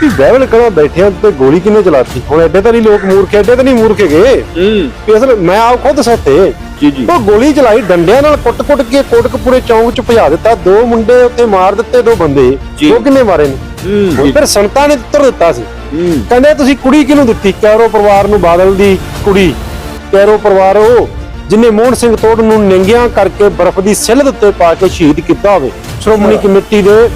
ਕਿ ਬਹਿਬਲ ਕਰਾਂ ਬੈਠਿਆਂ ਤੇ ਗੋਲੀ ਕਿੰਨੇ ਚਲਾਤੀ? ਹੁਣ ਐਡੇ ਤਾਂ ਨਹੀਂ ਲੋਕ ਮੂਰਖ ਐਡੇ ਤਾਂ ਨਹੀਂ ਮੂਰਖ ਹੈਗੇ। ਹੂੰ। ਵੀ ਅਸਲ ਮੈਂ ਆਪ ਖੁਦ ਸੱਤੇ ਜੀ ਜੀ। ਉਹ ਗੋਲੀ ਚਲਾਈ ਡੰਡਿਆਂ ਨਾਲ ਕੁੱਟ-ਕੁੱਟ ਕੇ ਕੋਟਕਪੂਰੇ ਚੌਂਕ ਚ ਭਜਾ ਦਿੱਤਾ। ਦੋ ਮੁੰਡੇ ਉੱਤੇ ਮਾਰ ਦਿੱਤੇ ਦੋ ਬੰਦੇ। ਜੀ। ਉਹ ਕਿੰਨੇ ਮਾਰੇ ਨੇ? ਹੂੰ। ਫਿਰ ਸੰਤਾਂ ਨੇ ਉੱਤਰ ਦਿੱਤਾ ਸੀ। ਹੂੰ। ਕਹਿੰਦੇ ਤੁਸੀਂ ਕੁੜੀ ਕਿਹਨੂੰ ਦਿੱਤੀ? ਕੈਰੋ ਪਰਿਵਾਰ ਨੂੰ ਬਾਦਲ ਦੀ ਕੁੜੀ। ਕੈਰੋ ਪਰਿਵਾਰ ਉਹ ਜਿਨੇ ਮੋਹਨ ਸਿੰਘ ਤੋੜ ਨੂੰ ਨੰਗਿਆਂ ਕਰਕੇ ਬਰਫ਼ ਦੀ ਸਿੱਲ ਦੇ ਉੱਤੇ ਪਾ ਕੇ ਸ਼ਹੀਦ ਕੀਤਾ ਹੋਵੇ। ਸ਼੍ਰੋਮਣੀ ਕਮੇਟੀ ਦੇ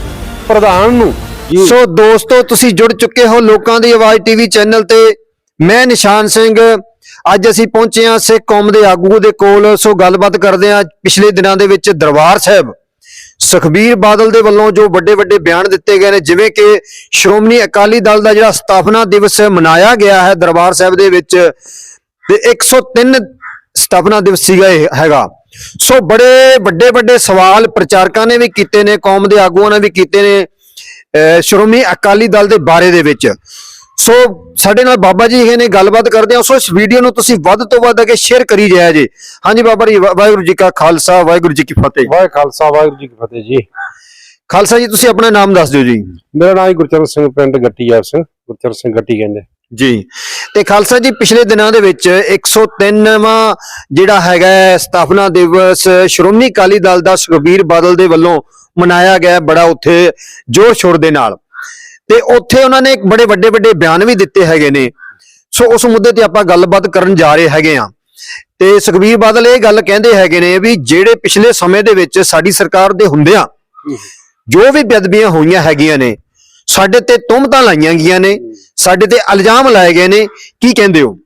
ਪ੍ਰਧਾਨ ਨੂੰ। ਸੋ ਦੋਸਤੋ, ਤੁਸੀਂ ਜੁੜ ਚੁੱਕੇ ਹੋ ਲੋਕਾਂ ਦੀ ਆਵਾਜ਼ ਟੀਵੀ ਚੈਨਲ ਤੇ। ਮੈਂ ਨਿਸ਼ਾਨ ਸਿੰਘ। ਅੱਜ ਅਸੀਂ ਪਹੁੰਚੇ ਹਾਂ ਸਿੱਖ ਕੌਮ ਦੇ ਆਗੂ ਦੇ ਕੋਲ। ਸੋ ਗੱਲਬਾਤ ਕਰਦੇ ਹਾਂ ਪਿਛਲੇ ਦਿਨਾਂ ਦੇ ਵਿੱਚ ਦਰਬਾਰ ਸਾਹਿਬ। ਸੁਖਬੀਰ ਬਾਦਲ ਦੇ ਵੱਲੋਂ ਜੋ ਵੱਡੇ ਵੱਡੇ ਬਿਆਨ ਦਿੱਤੇ ਗਏ ਨੇ, ਜਿਵੇਂ ਕਿ ਸ਼੍ਰੋਮਣੀ ਅਕਾਲੀ ਦਲ ਦਾ ਜਿਹੜਾ ਸਥਾਪਨਾ ਦਿਵਸ ਮਨਾਇਆ ਗਿਆ ਹੈ ਦਰਬਾਰ ਸਾਹਿਬ ਦੇ ਵਿੱਚ, ਤੇ 103 ਸਥਾਪਨਾ ਦਿਵਸ ਸੀਗਾ ਇਹ ਹੈਗਾ। ਸੋ ਬੜੇ ਵੱਡੇ ਵੱਡੇ ਸਵਾਲ ਪ੍ਰਚਾਰਕਾਂ ਨੇ ਵੀ ਕੀਤੇ ਨੇ, ਕੌਮ ਦੇ ਆਗੂਆਂ ਨੇ ਵੀ ਕੀਤੇ ਨੇ। ਸ਼੍ਰੋਮਣੀ ਅਕਾਲੀ ਦਲ ਦੇ ਬਾਰੇ ਦੇ ਵਿੱਚ। ਸੋ ਸਾਡੇ ਨਾਲ ਬਾਬਾ ਜੀ ਹੈਗੇ ਨੇ ਗੱਲਬਾਤ ਕਰਦੇ ਆ ਸੋ ਇਸ ਵੀਡੀਓ ਨੂੰ ਤੁਸੀਂ ਵੱਧ ਤੋਂ ਵੱਧ ਅੱਗੇ ਸ਼ੇਅਰ ਕਰੀ ਜਾਇਆ ਜੀ। ਹਾਂਜੀ ਬਾਬਾ ਜੀ ਵਾਹਿਗੁਰੂ ਜੀ ਕਾ ਖਾਲਸਾ ਵਾਹਿਗੁਰੂ ਜੀ ਕੀ ਫਤਿਹ। ਵਾਹਿ ਖਾਲਸਾ ਵਾਹਿਗੁਰੂ ਜੀ ਕੀ ਫਤਿਹ ਜੀ। ਖਾਲਸਾ ਜੀ ਤੁਸੀਂ ਆਪਣਾ ਨਾਮ ਦੱਸ ਦਿਓ ਜੀ। ਮੇਰਾ ਨਾਮ ਹੈ ਗੁਰਚਰਨ ਸਿੰਘ ਪਿੰਡ ਗੱਟੀ ਯਾਰ ਸਿੰਘ ਗੁਰਚਰਨ ਸਿੰਘ ਗੱਟੀ ਕਹਿੰਦੇ। ਜੀ। ਤੇ ਖਾਲਸਾ ਜੀ ਪਿਛਲੇ ਦਿਨਾਂ ਦੇ ਵਿੱਚ 103ਵਾਂ ਜਿਹੜਾ ਹੈਗਾ ਸਥਾਪਨਾ ਦਿਵਸ ਸ਼੍ਰੋਮਣੀ ਅਕਾਲੀ ਦਲ ਦਾ ਸੁਖਬੀਰ ਬਾਦਲ ਦੇ ਵੱਲੋਂ ਮਨਾਇਆ ਗਿਆ ਬੜਾ ਉੱਥੇ ਜੋਰ ਸ਼ੋਰ ਦੇ ਨਾਲ। ਤੇ ਉੱਥੇ ਉਹਨਾਂ ਨੇ ਬੜੇ ਵੱਡੇ ਵੱਡੇ ਬਿਆਨ ਵੀ ਦਿੱਤੇ ਹੈਗੇ ਨੇ। ਸੋ ਉਸ ਮੁੱਦੇ ਤੇ ਆਪਾਂ ਗੱਲਬਾਤ ਕਰਨ ਜਾ ਰਹੇ ਹੈਗੇ ਆ ਤੇ ਸੁਖਬੀਰ ਬਾਦਲ ਇਹ ਗੱਲ ਕਹਿੰਦੇ ਹੈਗੇ ਨੇ ਵੀ ਜਿਹੜੇ ਪਿਛਲੇ ਸਮੇਂ ਦੇ ਵਿੱਚ ਸਾਡੀ ਸਰਕਾਰ ਦੇ ਹੁੰਦਿਆਂ ਜੋ ਵੀ ਬੇਅਦਬੀਆਂ ਹੋਈਆਂ ਹੈਗੀਆਂ ਨੇ, ਸਾਡੇ ਤੇ ਤੁਹਮਤਾਂ ਲਾਈਆਂ ਗਈਆਂ ਨੇ, ਸਾਡੇ ਤੇ ਇਲਜ਼ਾਮ ਲਾਏ ਗਏ ਨੇ, ਕੀ ਕਹਿੰਦੇ ਹੋ?